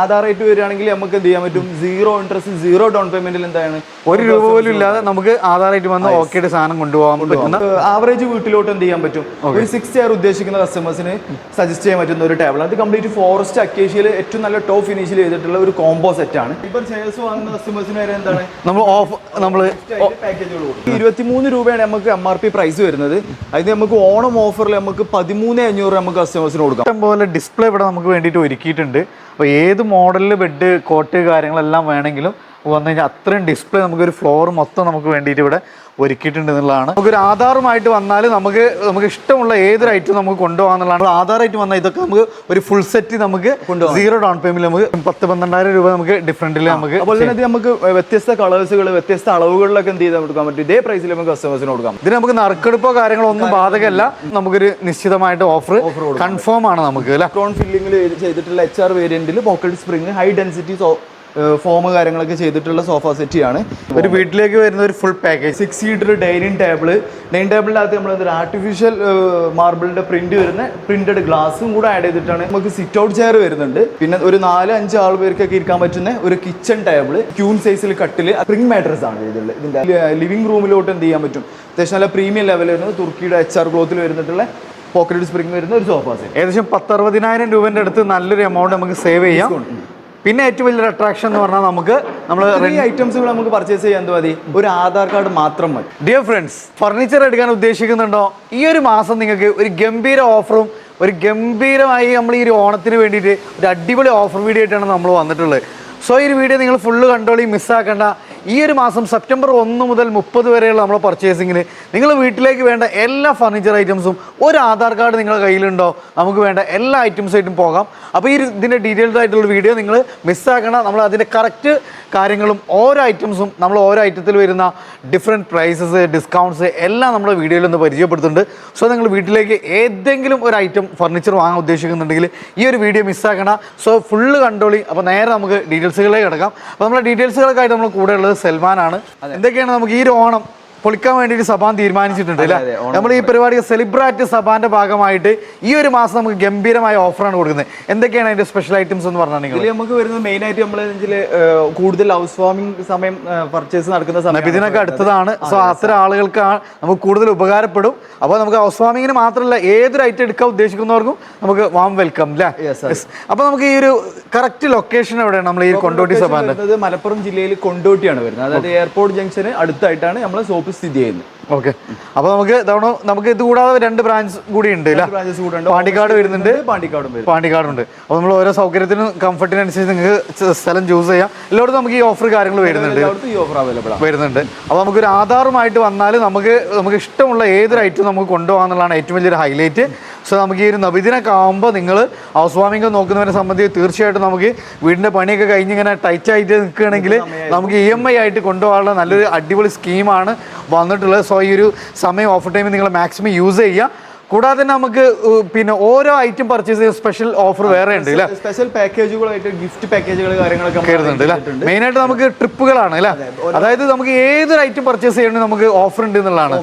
Aadhaar rate വരികയാണെങ്കിൽ നമുക്ക് എന്ത് ചെയ്യാൻ പറ്റും? സീറോ ഇൻട്രസ്റ്റ് സീറോ ഡൗൺ പേയ്മെന്റിൽ എന്താണ്? ഒരു രൂപ പോലും ഇല്ലാതെ നമുക്ക് ആധാർ റേറ്റ് വന്ന് ഓക്കെ സാധനം കൊണ്ടുപോകാൻ പറ്റുന്ന ആവറേജ് വീട്ടിലോട്ട് എന്ത് ചെയ്യാൻ പറ്റും? ഒരു സിക്സ് ഇയർ ഉദ്ദേശിക്കുന്ന കസ്റ്റമേഴ്സിന് സജസ്റ്റ് ചെയ്യാൻ പറ്റുന്ന ഒരു ടേബിൾ അത് കംപ്ലീറ്റ് ഫോറസ്റ്റ് അക്കേഷ്യയിൽ ഏറ്റവും നല്ല ടോപ്പ് ഫിനിഷിൽ ചെയ്തിട്ടുള്ള ഒരു കോംബോ സെറ്റ് ആണ്. ഇപ്പം ചെയർസ് വാങ്ങുന്ന കസ്റ്റമേഴ്സിന് വരെ എന്താണ്? നമ്മൾ ഓഫ് നമ്മൾ ഇരുപത്തിമൂന്ന് രൂപയാണ് നമുക്ക് എം ആർ പി പ്രൈസ് വരുന്നത്. അതിന് നമുക്ക് ഓണം ഓഫറിൽ നമുക്ക് പതിമൂന്ന് അഞ്ഞൂറ് നമുക്ക് കസ്റ്റമേഴ്സിന് കൊടുക്കാം. പോലെ ഡിസ്പ്ലേ ഇവിടെ നമുക്ക് വേണ്ടിയിട്ട് ഒരുക്കിയിട്ടുണ്ട്. അപ്പോൾ ഏത് മോഡലിൽ ബെഡ് കോട്ട് കാര്യങ്ങളെല്ലാം വേണമെങ്കിലും വന്നു കഴിഞ്ഞാൽ അത്രയും ഡിസ്പ്ലേ നമുക്കൊരു ഫ്ലോർ മൊത്തം നമുക്ക് വേണ്ടിയിട്ട് ഇവിടെ ഒരുക്കിയിട്ടുണ്ട് എന്നുള്ളതാണ് നമുക്കൊരു ആധാറുമായിട്ട് വന്നാൽ നമുക്ക് നമുക്ക് ഇഷ്ടമുള്ള ഏതൊരു ഐറ്റം നമുക്ക് കൊണ്ടുപോകാന്നുള്ളതാണ്. ആധാറായിട്ട് വന്നാൽ ഇതൊക്കെ നമുക്ക് ഒരു ഫുൾ സെറ്റ് നമുക്ക് സീറോ ഡൗൺ പേയ്മെന്റ് നമുക്ക് പത്ത് പന്ത്രണ്ടായിരം രൂപ നമുക്ക് ഡിഫറെന്റിൽ നമുക്ക് അതുപോലെ തന്നെ നമുക്ക് വ്യത്യസ്ത കളേഴ്സുകൾ വ്യത്യസ്ത അളവുകളിലൊക്കെ എന്ത് ചെയ്താൽ കൊടുക്കാൻ പറ്റും? ഇതേ പ്രൈസിൽ നമുക്ക് കസ്റ്റമേഴ്സിന് കൊടുക്കാം. ഇതിന് നമുക്ക് നറുക്കെടുപ്പോ കാര്യങ്ങളോ ഒന്നും ബാധകമല്ല. നമുക്കൊരു നിശ്ചിതമായിട്ട് ഓഫർ കൺഫേം ആണ് നമുക്ക് ഇലക്ട്രോൺ ഫില്ലിംഗിൽ ചെയ്തിട്ടുള്ള H R വേരിയന്റിൽ pocket spring high density foam കാര്യങ്ങളൊക്കെ ചെയ്തിട്ടുള്ള സോഫ സെറ്റിയാണ് ആണ്. ഒരു വീട്ടിലേക്ക് വരുന്ന ഒരു full package six seater dining table dining ടേബിളിനകത്ത് നമ്മൾ ഒരു ആർട്ടിഫിഷ്യൽ മാർബിളിന്റെ പ്രിന്റ് വരുന്ന പ്രിന്റഡ് ഗ്ലാസും കൂടെ ആഡ് ചെയ്തിട്ടാണ് നമുക്ക് സിറ്റ് ഔട്ട് ചെയർ വരുന്നുണ്ട്. പിന്നെ ഒരു നാല് അഞ്ച് ആൾ പേർക്കൊക്കെ ഇരിക്കാൻ പറ്റുന്ന ഒരു കിച്ചൺ ടേബിൾ ക്യൂൺ സൈസിൽ കട്ടിൽ സ്പ്രിംഗ് മാട്രസ് ആണ് ഇതിൽ ഇതിന്റെ ലിവിംഗ് റൂമിലോട്ട് എന്ത് ചെയ്യാൻ പറ്റും? അത്യാവശ്യം നല്ല പ്രീമിയം ലെവൽ വരുന്നത് തുർക്കിയുടെ എച്ച് ആർ ക്ലോത്തിൽ വരുന്നിട്ടുള്ള പോക്കറ്റ് സ്പ്രിംഗ് വരുന്ന ഒരു സോഫ സെറ്റ് ഏകദേശം പത്തറുപതിനായിരം രൂപന്റെ അടുത്ത് നല്ലൊരു എമൗണ്ട് നമുക്ക് സേവ് ചെയ്യാം. പിന്നെ ഏറ്റവും വലിയൊരു അട്രാക്ഷൻ എന്ന് പറഞ്ഞാൽ നമുക്ക് നമ്മൾ ഈ കൂടെ നമുക്ക് പർച്ചേസ് ചെയ്യാൻ മതി ഒരു ആധാർ കാർഡ് മാത്രം മതി. ഡിയർ ഫ്രണ്ട്സ് ഫർണിച്ചർ എടുക്കാൻ ഉദ്ദേശിക്കുന്നുണ്ടോ? ഈ ഒരു മാസം നിങ്ങൾക്ക് ഒരു ഗംഭീര ഓഫറും ഒരു ഗംഭീരമായി നമ്മൾ ഈ ഒരു ഓണത്തിന് വേണ്ടിയിട്ട് ഒരു അടിപൊളി ഓഫർ വീഡിയോ ആയിട്ടാണ് നമ്മൾ വന്നിട്ടുള്ളത്. സോ ഈ ഒരു വീഡിയോ നിങ്ങൾ ഫുള്ള് കണ്ടോളി മിസ്സാക്കണ്ട ഈ ഒരു മാസം സെപ്റ്റംബർ ഒന്ന് മുതൽ മുപ്പത് വരെയുള്ള നമ്മുടെ പർച്ചേസിങ്ങിന് നിങ്ങൾ വീട്ടിലേക്ക് വേണ്ട എല്ലാ ഫർണിച്ചർ ഐറ്റംസും ഒരു ആധാർ കാർഡ് നിങ്ങളുടെ കയ്യിലുണ്ടോ? നമുക്ക് വേണ്ട എല്ലാ ഐറ്റംസായിട്ടും പോകാം. അപ്പോൾ ഈ ഇതിന്റെ ഡീറ്റെയിൽഡ് ആയിട്ടുള്ള വീഡിയോ നിങ്ങൾ മിസ്സാക്കണം നമ്മൾ അതിന്റെ കറക്റ്റ് കാര്യങ്ങളും ഓരോ ഐറ്റംസും നമ്മൾ ഓരോ ഐറ്റത്തിൽ വരുന്ന ഡിഫറെന്റ് പ്രൈസസ് ഡിസ്കൗണ്ട്സ് എല്ലാം നമ്മുടെ വീഡിയോയിൽ ഒന്ന് പരിചയപ്പെടുത്തുന്നുണ്ട്. സോ നിങ്ങൾ വീട്ടിലേക്ക് ഏതെങ്കിലും ഒരു ഐറ്റം ഫർണിച്ചർ വാങ്ങാൻ ഉദ്ദേശിക്കുന്നുണ്ടെങ്കിൽ ഈ ഒരു വീഡിയോ മിസ്സാക്കണ സോ ഫുള്ള് കണ്ടോളി. അപ്പോൾ നേരെ നമുക്ക് ഡീറ്റെയിൽസുകളിലേക്ക് കിടക്കാം. അപ്പോൾ നമ്മുടെ ഡീറ്റെയിൽസുകൾക്കായിട്ട് നമ്മൾ കൂടെ ഉള്ളത് സൽമാനാണ്. എന്തൊക്കെയാണ് നമുക്ക് ഈ ഒരു ഓണം? പൊളിക്കാൻ വേണ്ടിയിട്ട് സഭാൻ തീരുമാനിച്ചിട്ടുണ്ട് അല്ലേ? നമ്മൾ ഈ പരിപാടി സെലിബ്രാറ്റ് സഭാന്റെ ഭാഗമായിട്ട് ഈ ഒരു മാസം നമുക്ക് ഗംഭീരമായ ഓഫറാണ് കൊടുക്കുന്നത്. എന്തൊക്കെയാണ് അതിന്റെ സ്പെഷ്യൽ ഐറ്റംസ് എന്ന് പറഞ്ഞാൽ ഇതിൽ നമുക്ക് വരുന്നത് മെയിൻ ആയിട്ട് നമ്മൾ കൂടുതൽ ഹൗസ് വാമിംഗ് സമയം പർച്ചേസ് നടക്കുന്ന സമയം ഇതിനൊക്കെ അടുത്തതാണ്. സോ അത്തരം ആളുകൾക്ക് നമുക്ക് കൂടുതൽ ഉപകാരപ്പെടും. അപ്പോൾ നമുക്ക് ഹൗസ് വാമിങ്ങിന് മാത്രമല്ല ഏതൊരു ഐറ്റം എടുക്കാൻ ഉദ്ദേശിക്കുന്നവർക്കും നമുക്ക് വാം വെൽക്കം അല്ലേ അപ്പൊ അപ്പോൾ നമുക്ക് ഈ ഒരു കറക്റ്റ് ലൊക്കേഷൻ എവിടെയാണ് നമ്മൾ ഈ കൊണ്ടോട്ടി സഭാന്റെ? മലപ്പുറം ജില്ലയിൽ കൊണ്ടോട്ടിയാണ് വരുന്നത്. അതായത് എയർപോർട്ട് ജംഗ്ഷന് അടുത്തായിട്ടാണ് നമ്മൾ ഷോപ്പ് സ്ഥിതി ചെയ്യുന്നത് ഓക്കെ. അപ്പൊ നമുക്ക് തവണ നമുക്ക് ഇത് കൂടാതെ രണ്ട് ബ്രാഞ്ച് കൂടി ഉണ്ട് ബ്രാഞ്ചസ് കൂടെ പാണ്ടിക്കാട് വരുന്നുണ്ട്. പാണ്ടിക്കാടും വരും. പാണ്ടിക്കാടുണ്ട്. അപ്പോൾ നമ്മൾ ഓരോ സൗകര്യത്തിനും കംഫർട്ടിനനുസരിച്ച് നിങ്ങൾക്ക് സ്ഥലം ചൂസ് ചെയ്യാം. എല്ലായിടത്തും നമുക്ക് ഈ ഓഫർ കാര്യങ്ങൾ വരുന്നുണ്ട്. ഈ ഓഫർ അവൈലബിൾ ആണ്. വരുന്നുണ്ട്. അപ്പോൾ നമുക്കൊരു ആധാറുമായിട്ട് വന്നാൽ നമുക്ക് നമുക്ക് ഇഷ്ടമുള്ള ഏതൊരു ഐറ്റം നമുക്ക് കൊണ്ടുപോകാന്നുള്ളതാണ് ഏറ്റവും വലിയൊരു ഹൈലൈറ്റ് സോ നമുക്ക് ഈ ഒരു നബിദിനൊക്കെ ആകുമ്പോൾ നിങ്ങൾ ഹൗസ് വാമിംഗ് നോക്കുന്നവരെ സംബന്ധിച്ച് തീർച്ചയായിട്ടും നമുക്ക് വീടിന്റെ പണിയൊക്കെ കഴിഞ്ഞ് ഇങ്ങനെ ടൈറ്റ് ആയിട്ട് നിൽക്കുകയാണെങ്കിൽ നമുക്ക് ഇ എം ഐ ആയിട്ട് കൊണ്ടുപോകാനുള്ള നല്ലൊരു അടിപൊളി സ്കീമാണ് വന്നിട്ടുള്ളത്. സോ ഈ ഒരു സമയം ഓഫർ ടൈമിൽ നിങ്ങൾ മാക്സിമം യൂസ് ചെയ്യുക. കൂടാതെ തന്നെ നമുക്ക് പിന്നെ ഓരോ ഐറ്റം പർച്ചേസ് ചെയ്യുന്ന സ്പെഷ്യൽ ഓഫർ വേറെ ഉണ്ട് അല്ലേ? സ്പെഷ്യൽ പാക്കേജുകളായിട്ട് ഗിഫ്റ്റ് പാക്കേജുകൾ കാര്യങ്ങളൊക്കെ കരുതുന്നുണ്ട് അല്ലേ? മെയിൻ ആയിട്ട് നമുക്ക് ട്രിപ്പുകളാണ് അല്ലേ? അതായത് നമുക്ക് ഏതൊരു ഐറ്റം പർച്ചേസ് ചെയ്യണമെങ്കിൽ നമുക്ക് ഓഫർ ഉണ്ട് എന്നുള്ളതാണ്.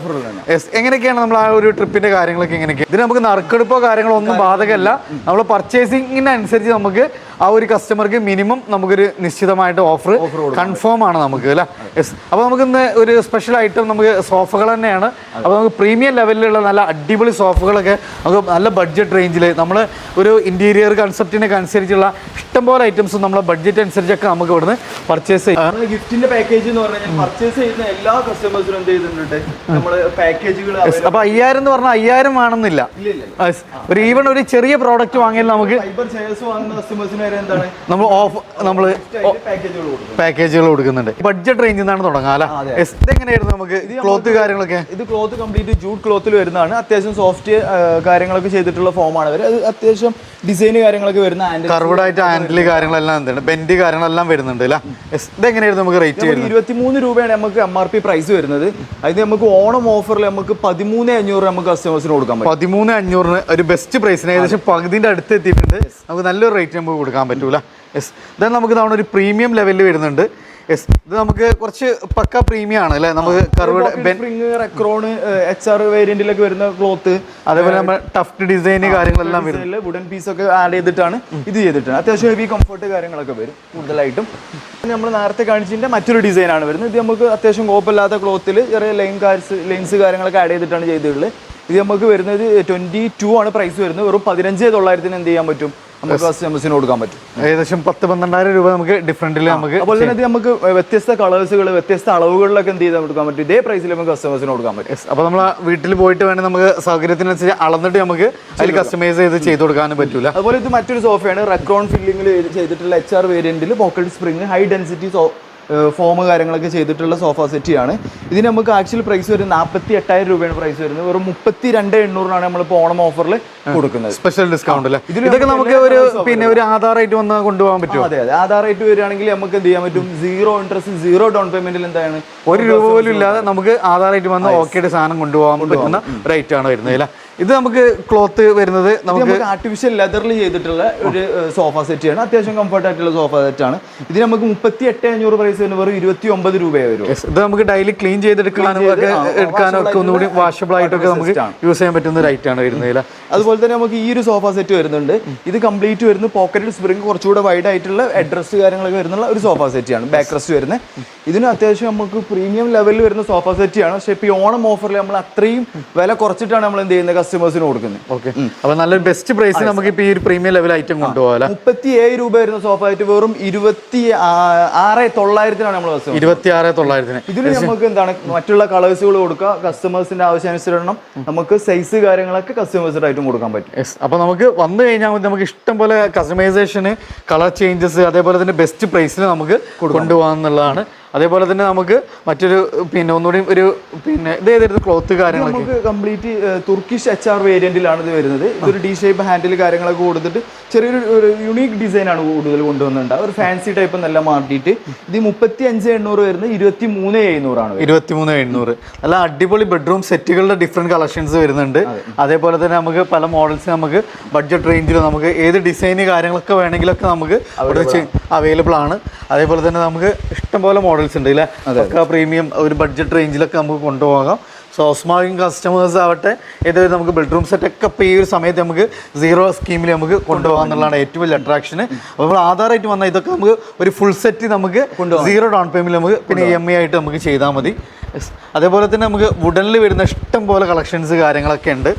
യെസ് എങ്ങനെയൊക്കെയാണ് നമ്മൾ ആ ഒരു ട്രിപ്പിന്റെ കാര്യങ്ങളൊക്കെ എങ്ങനെയൊക്കെ? ഇതിന് നമുക്ക് നറുക്കെടുപ്പോ കാര്യങ്ങളോ ഒന്നും ബാധകമല്ല. നമ്മൾ പർച്ചേസിങ്ങിനനുസരിച്ച് നമുക്ക് ആ ഒരു കസ്റ്റമർക്ക് മിനിമം നമുക്കൊരു നിശ്ചിതമായിട്ട് ഓഫർ കൺഫേം ആണ് നമുക്ക് അല്ലേ? യെസ് അപ്പോൾ നമുക്ക് ഇന്ന് ഒരു സ്പെഷ്യൽ ഐറ്റം നമുക്ക് സോഫകൾ തന്നെയാണ്. അപ്പോൾ നമുക്ക് പ്രീമിയം ലെവലിലുള്ള നല്ല അടിപൊളി സോഫകളൊക്കെ നമുക്ക് നല്ല ബഡ്ജറ്റ് റേഞ്ചിൽ നമ്മൾ ഒരു ഇന്റീരിയർ കൺസെപ്റ്റിനൊക്കെ അനുസരിച്ചുള്ള ഇഷ്ടംപോലെ ഐറ്റംസ് നമ്മളെ ബഡ്ജറ്റ് അനുസരിച്ചൊക്കെ നമുക്ക് ഇവിടുന്ന് പർച്ചേസ് ചെയ്യാം. ഗിഫ്റ്റിന്റെ പാക്കേജ് എന്ന് പറഞ്ഞാൽ പർച്ചേസ് ചെയ്യുന്ന എല്ലാ കസ്റ്റമേഴ്സിനും എന്ത് ചെയ്തിട്ടുണ്ട്? നമ്മൾ പാക്കേജുകൾ അപ്പൊ അയ്യായിരം എന്ന് പറഞ്ഞാൽ അയ്യായിരം വേണമെന്നില്ല. ഒരു ഈവൺ ഒരു ചെറിയ പ്രോഡക്റ്റ് വാങ്ങിയാൽ നമുക്ക് ഫൈബർ ചെയർസ് വാങ്ങുന്ന കസ്റ്റമേഴ്സിന് നമ്മൾ ഓഫ് നമ്മൾ പാക്കേജുകൾ കൊടുക്കും കൊടുക്കുന്നുണ്ട്. ബഡ്ജറ്റ് റേഞ്ചിൽ നിന്നാണ് തുടങ്ങാം എങ്ങനെയായിരുന്നു നമുക്ക് ക്ലോത്ത് കാര്യങ്ങളൊക്കെ? ഇത് ക്ലോത്ത് കംപ്ലീറ്റ് ജൂട്ട് ക്ലോത്തിൽ വരുന്നതാണ്. അത്യാവശ്യം സോഫ്റ്റ് കാര്യങ്ങളൊക്കെ ചെയ്തിട്ടുള്ള ഫോമാണ് അവർ അത് അത്യാവശ്യം ഡിസൈൻ കാര്യങ്ങളൊക്കെ വരുന്ന കർവഡ് ആയിട്ട് ഹാൻഡിൽ കാര്യങ്ങളെല്ലാം എന്താണ് ബെൻഡ് കാര്യങ്ങളെല്ലാം വരുന്നുണ്ട് അല്ലേ? Yes. ഇതെങ്ങനെയായിരുന്നു നമുക്ക് റേറ്റ് ഇരുപത്തിമൂന്ന് രൂപയാണ് നമുക്ക് എം ആർ പി പ്രൈസ് വരുന്നത്. അതിന് നമുക്ക് ഓണം ഓഫറിൽ നമുക്ക് പതിമൂന്ന് അഞ്ഞൂറ് നമുക്ക് കസ്റ്റമേഴ്സിന് കൊടുക്കാം പതിമൂന്ന് അഞ്ഞൂറിന് ഒരു ബെസ്റ്റ് പ്രൈസിന് ഏകദേശം പകുതിന്റെ അടുത്ത് എത്തിയിട്ടുണ്ട്. നമുക്ക് നല്ലൊരു റേറ്റ് നമുക്ക് കൊടുക്കാൻ പറ്റൂല. യെസ് ദെൻ നമുക്ക് തവണ ഒരു പ്രീമിയം ലെവലിൽ വരുന്നുണ്ട്. യെസ് ഇത് നമുക്ക് കുറച്ച് പക്ക പ്രീമിയം ആണ് അല്ലേ? നമുക്ക് curved spring Recron H R വേരിയന്റിലൊക്കെ വരുന്ന ക്ലോത്ത് അതേപോലെ നമ്മൾ ടഫ്റ്റ് ഡിസൈൻ കാര്യങ്ങളെല്ലാം വരുന്നത് വുഡൻ പീസ് ഒക്കെ ആഡ് ചെയ്തിട്ടാണ് ഇത് ചെയ്തിട്ടാണ് അത്യാവശ്യം ഹെവി കംഫർട്ട് കാര്യങ്ങളൊക്കെ വരും കൂടുതലായിട്ടും. നമ്മൾ നേരത്തെ കാണിച്ചതിന്റെ മറ്റൊരു ഡിസൈൻ ആണ് വരുന്നത്. ഇത് നമുക്ക് അത്യാവശ്യം കോപ്പല്ലാത്ത ക്ലോത്തിൽ ചെറിയ ലൈൻ കാർസ് ലൈൻസ് കാര്യങ്ങളൊക്കെ ആഡ് ചെയ്തിട്ടാണ് ചെയ്തിട്ടുള്ളത്. ഇത് നമുക്ക് വരുന്നത് ട്വന്റി ടു ആണ് പ്രൈസ് വരുന്നത്. വെറും പതിനഞ്ച് തൊള്ളായിരത്തിന് എന്ത് ചെയ്യാൻ പറ്റും? നമുക്ക് കൊടുക്കാൻ പറ്റും. ഏകദേശം പത്ത് പന്ത്രണ്ടായിരം രൂപ നമുക്ക് ഡിഫറെന്റിൽ നമുക്ക് അപ്പോൾ തന്നെ നമുക്ക് വ്യത്യസ്ത കളേഴ്സുകൾ വ്യത്യസ്ത അളവുകളിലൊക്കെ എന്ത് ചെയ്താൽ കൊടുക്കാൻ പറ്റും? ഇതേ പ്രൈസിൽ നമുക്ക് കസ്റ്റമേഴ്സിന് കൊടുക്കാൻ പറ്റും. അപ്പൊ അപ്പോൾ നമ്മൾ വീട്ടിൽ പോയിട്ട് വേണമെങ്കിൽ നമുക്ക് സൗകര്യത്തിനനുസരിച്ച് അളന്നിട്ട് നമുക്ക് അതിൽ കസ്റ്റമൈസ് ചെയ്ത് ചെയ്ത് കൊടുക്കാനും പറ്റൂല. അതുപോലെ ഇത് മറ്റൊരു സോഫയാണ് റെക്രോൺ ഫില്ലിംഗിൽ ചെയ്തിട്ടുള്ള H R വേരിയന്റിൽ pocket spring high density foam കാര്യങ്ങളൊക്കെ ചെയ്തിട്ടുള്ള സോഫ സെറ്റിയാണ് ഇതിന് നമുക്ക് ആക്ച്വൽ പ്രൈസ് വരുന്നത് നാൽപ്പത്തി എട്ടായിരം രൂപയാണ് പ്രൈസ് വരുന്നത്. വെറും മുപ്പത്തി രണ്ട് എണ്ണൂറിനാണ് നമ്മളിപ്പോൾ ഓണം ഓഫറിൽ കൊടുക്കുന്നത്. സ്പെഷ്യൽ ഡിസ്കൗണ്ട് അല്ലേ? ഇതിലൊക്കെ ഇതൊക്കെ നമുക്ക് ഒരു പിന്നെ ഒരു ആധാർ ആയിട്ട് വന്ന് കൊണ്ടുപോകാൻ പറ്റും അതെ അതെ. ആധാർ ആയിട്ട് വരികയാണെങ്കിൽ നമുക്ക് എന്ത് ചെയ്യാൻ പറ്റും? സീറോ ഇൻട്രസ്റ്റ് സീറോ ഡൗൺ പേയ്മെന്റിൽ എന്താണ്? ഒരു രൂപ പോലും ഇല്ലാതെ നമുക്ക് ആധാർ ആയിട്ട് വന്ന് ഓക്കെയുടെ സാധനം കൊണ്ടുപോകാൻ പറ്റുന്ന റേറ്റ് ആണ് വരുന്നത് അല്ലേ? ഇത് നമുക്ക് ക്ലോത്ത് വരുന്നത് നമുക്ക് ആർട്ടിഫിഷ്യൽ ലെതറിൽ ചെയ്തിട്ടുള്ള ഒരു സോഫ സെറ്റ് ആണ്. അത്യാവശ്യം കംഫർട്ട് ആയിട്ടുള്ള സോഫ സെറ്റ് ആണ്. ഇത് നമുക്ക് മുപ്പത്തി എട്ട് അഞ്ഞൂറ് പ്രൈസ് വരുന്ന വെറും ഇരുപത്തി ഒമ്പത് രൂപയെ വരും. ഇത് നമുക്ക് ഡെയിലി ക്ലീൻ ചെയ്തെടുക്കാനും എടുക്കാനും ഒക്കെ ഒന്നുകൂടി വാഷബിൾ ആയിട്ടൊക്കെ നമുക്ക് യൂസ് ചെയ്യാൻ പറ്റുന്ന ഒരു ആണ് വരുന്നത് അതുപോലെ തന്നെ നമുക്ക് ഈ ഒരു സോഫ സെറ്റ് വരുന്നുണ്ട്. ഇത് കംപ്ലീറ്റ് വരുന്ന. പോക്കറ്റ് സ്പ്രിംഗ് കുറച്ചുകൂടെ വൈഡ് ആയിട്ടുള്ള അഡ്രസ് കാര്യങ്ങളൊക്കെ വരുന്ന ഒരു സോഫ സെറ്റാണ് ബാക്ക് റെസ്റ്റ് വരുന്നത്. ഇതിന് അത്യാവശ്യം നമുക്ക് പ്രീമിയം ലെവലിൽ വരുന്ന സോഫ സെറ്റാണ് പക്ഷേ ഇപ്പോൾ ഈ ഓണം ഓഫറിൽ നമ്മൾ അത്രയും വില കുറച്ചിട്ടാണ് നമ്മൾ എന്ത് ചെയ്യുന്നത്? കസ്റ്റമേഴ്സിന് കൊടുക്കുന്നത് ഓക്കെ അപ്പൊ നല്ലൊരു ബെസ്റ്റ് പ്രൈസ് നമുക്ക് ഇപ്പൊ ഈ ഒരു പ്രീമിയം ലെവൽ ഐറ്റം കൊണ്ടുപോകാം മുപ്പത്തി ഏഴ് രൂപ വരുന്ന സോഫ ആയിട്ട് വെറും ഇരുപത്തി ആറ് തൊള്ളായിരത്തിനാണ് നമ്മൾ ഇരുപത്തി ആറ് തൊള്ളായിരത്തിന്. ഇതിൽ നമുക്ക് എന്താണ് മറ്റുള്ള കളേഴ്സുകൾ കൊടുക്കുക കസ്റ്റമേഴ്സിന്റെ ആവശ്യാനുസരണം നമുക്ക് സൈസ് കാര്യങ്ങളൊക്കെ കസ്റ്റമേഴ്സിന്റെ ആയിട്ടും കൊടുക്കാൻ പറ്റും. അപ്പൊ നമുക്ക് വന്നു കഴിഞ്ഞാൽ നമുക്ക് ഇഷ്ടം പോലെ കസ്റ്റമൈസേഷന് കളർ ചേഞ്ചസ് അതേപോലെ തന്നെ ബെസ്റ്റ് പ്രൈസിൽ നമുക്ക് കൊണ്ടുപോകാന്നുള്ളതാണ് അതേപോലെ തന്നെ നമുക്ക് മറ്റൊരു പിന്നെ ഒന്നുകൂടി ഒരു പിന്നെ ഇത് ഏതായിരുന്നു? ക്ലോത്ത് കാര്യങ്ങൾ നമുക്ക് കംപ്ലീറ്റ് തുർക്കിഷ് എച്ച് ആർ വേരിയന്റിലാണ് ഇത് വരുന്നത്. ഇതൊരു ഡി ഷേപ്പ് ഹാൻഡിൽ കാര്യങ്ങളൊക്കെ കൊടുത്തിട്ട് ചെറിയൊരു ഒരു യുണീക്ക് ഡിസൈൻ ആണ് കൂടുതൽ കൊണ്ടുവന്നിട്ടുണ്ട്. ഒരു ഫാൻസി ടൈപ്പ് നല്ല മാറ്റിയിട്ട് ഇത് മുപ്പത്തി അഞ്ച് എണ്ണൂറ് വരുന്നത് ഇരുപത്തി മൂന്ന് എഴുന്നൂറാണ് ഇരുപത്തി മൂന്ന് എണ്ണൂറ് നല്ല അടിപൊളി ബെഡ്റൂം സെറ്റുകളുടെ ഡിഫറെന്റ് കളക്ഷൻസ് വരുന്നുണ്ട്. അതേപോലെ തന്നെ നമുക്ക് പല മോഡൽസ് നമുക്ക് ബഡ്ജറ്റ് റേഞ്ചിൽ നമുക്ക് ഏത് ഡിസൈന് കാര്യങ്ങളൊക്കെ വേണമെങ്കിലൊക്കെ നമുക്ക് അവിടെ അവൈലബിൾ ആണ്. അതേപോലെ തന്നെ നമുക്ക് ഇഷ്ടംപോലെ മോഡൽസ് ഉണ്ട്. അല്ലേ ഒക്കെ പ്രീമിയം ഒരു ബഡ്ജറ്റ് റേഞ്ചിലൊക്കെ നമുക്ക് കൊണ്ടുപോകാം. സോ സ്മാർട്ടിംഗ് കസ്റ്റമേഴ്സ് ആവട്ടെ ഏതായാലും നമുക്ക് ബെഡ്റൂം സെറ്റ് ഒക്കെ ഇപ്പോൾ ഈ ഒരു സമയത്ത് നമുക്ക് സീറോ സ്കീമിൽ നമുക്ക് കൊണ്ടുപോകാം എന്നുള്ളതാണ് ഏറ്റവും വലിയ അട്രാക്ഷൻ അപ്പോൾ നമ്മൾ ആധാറായിട്ട് വന്നാൽ ഇതൊക്കെ നമുക്ക് ഒരു ഫുൾ സെറ്റ് നമുക്ക് സീറോ ഡൗൺ പേയ്മെന്റ് നമുക്ക് പിന്നെ ഇ എം ഐ ആയിട്ട് നമുക്ക് ചെയ്താൽ മതി. അതേപോലെ തന്നെ നമുക്ക് വുഡനിൽ വരുന്ന ഇഷ്ടം പോലെ കളക്ഷൻസ് കാര്യങ്ങളൊക്കെ ഉണ്ട്.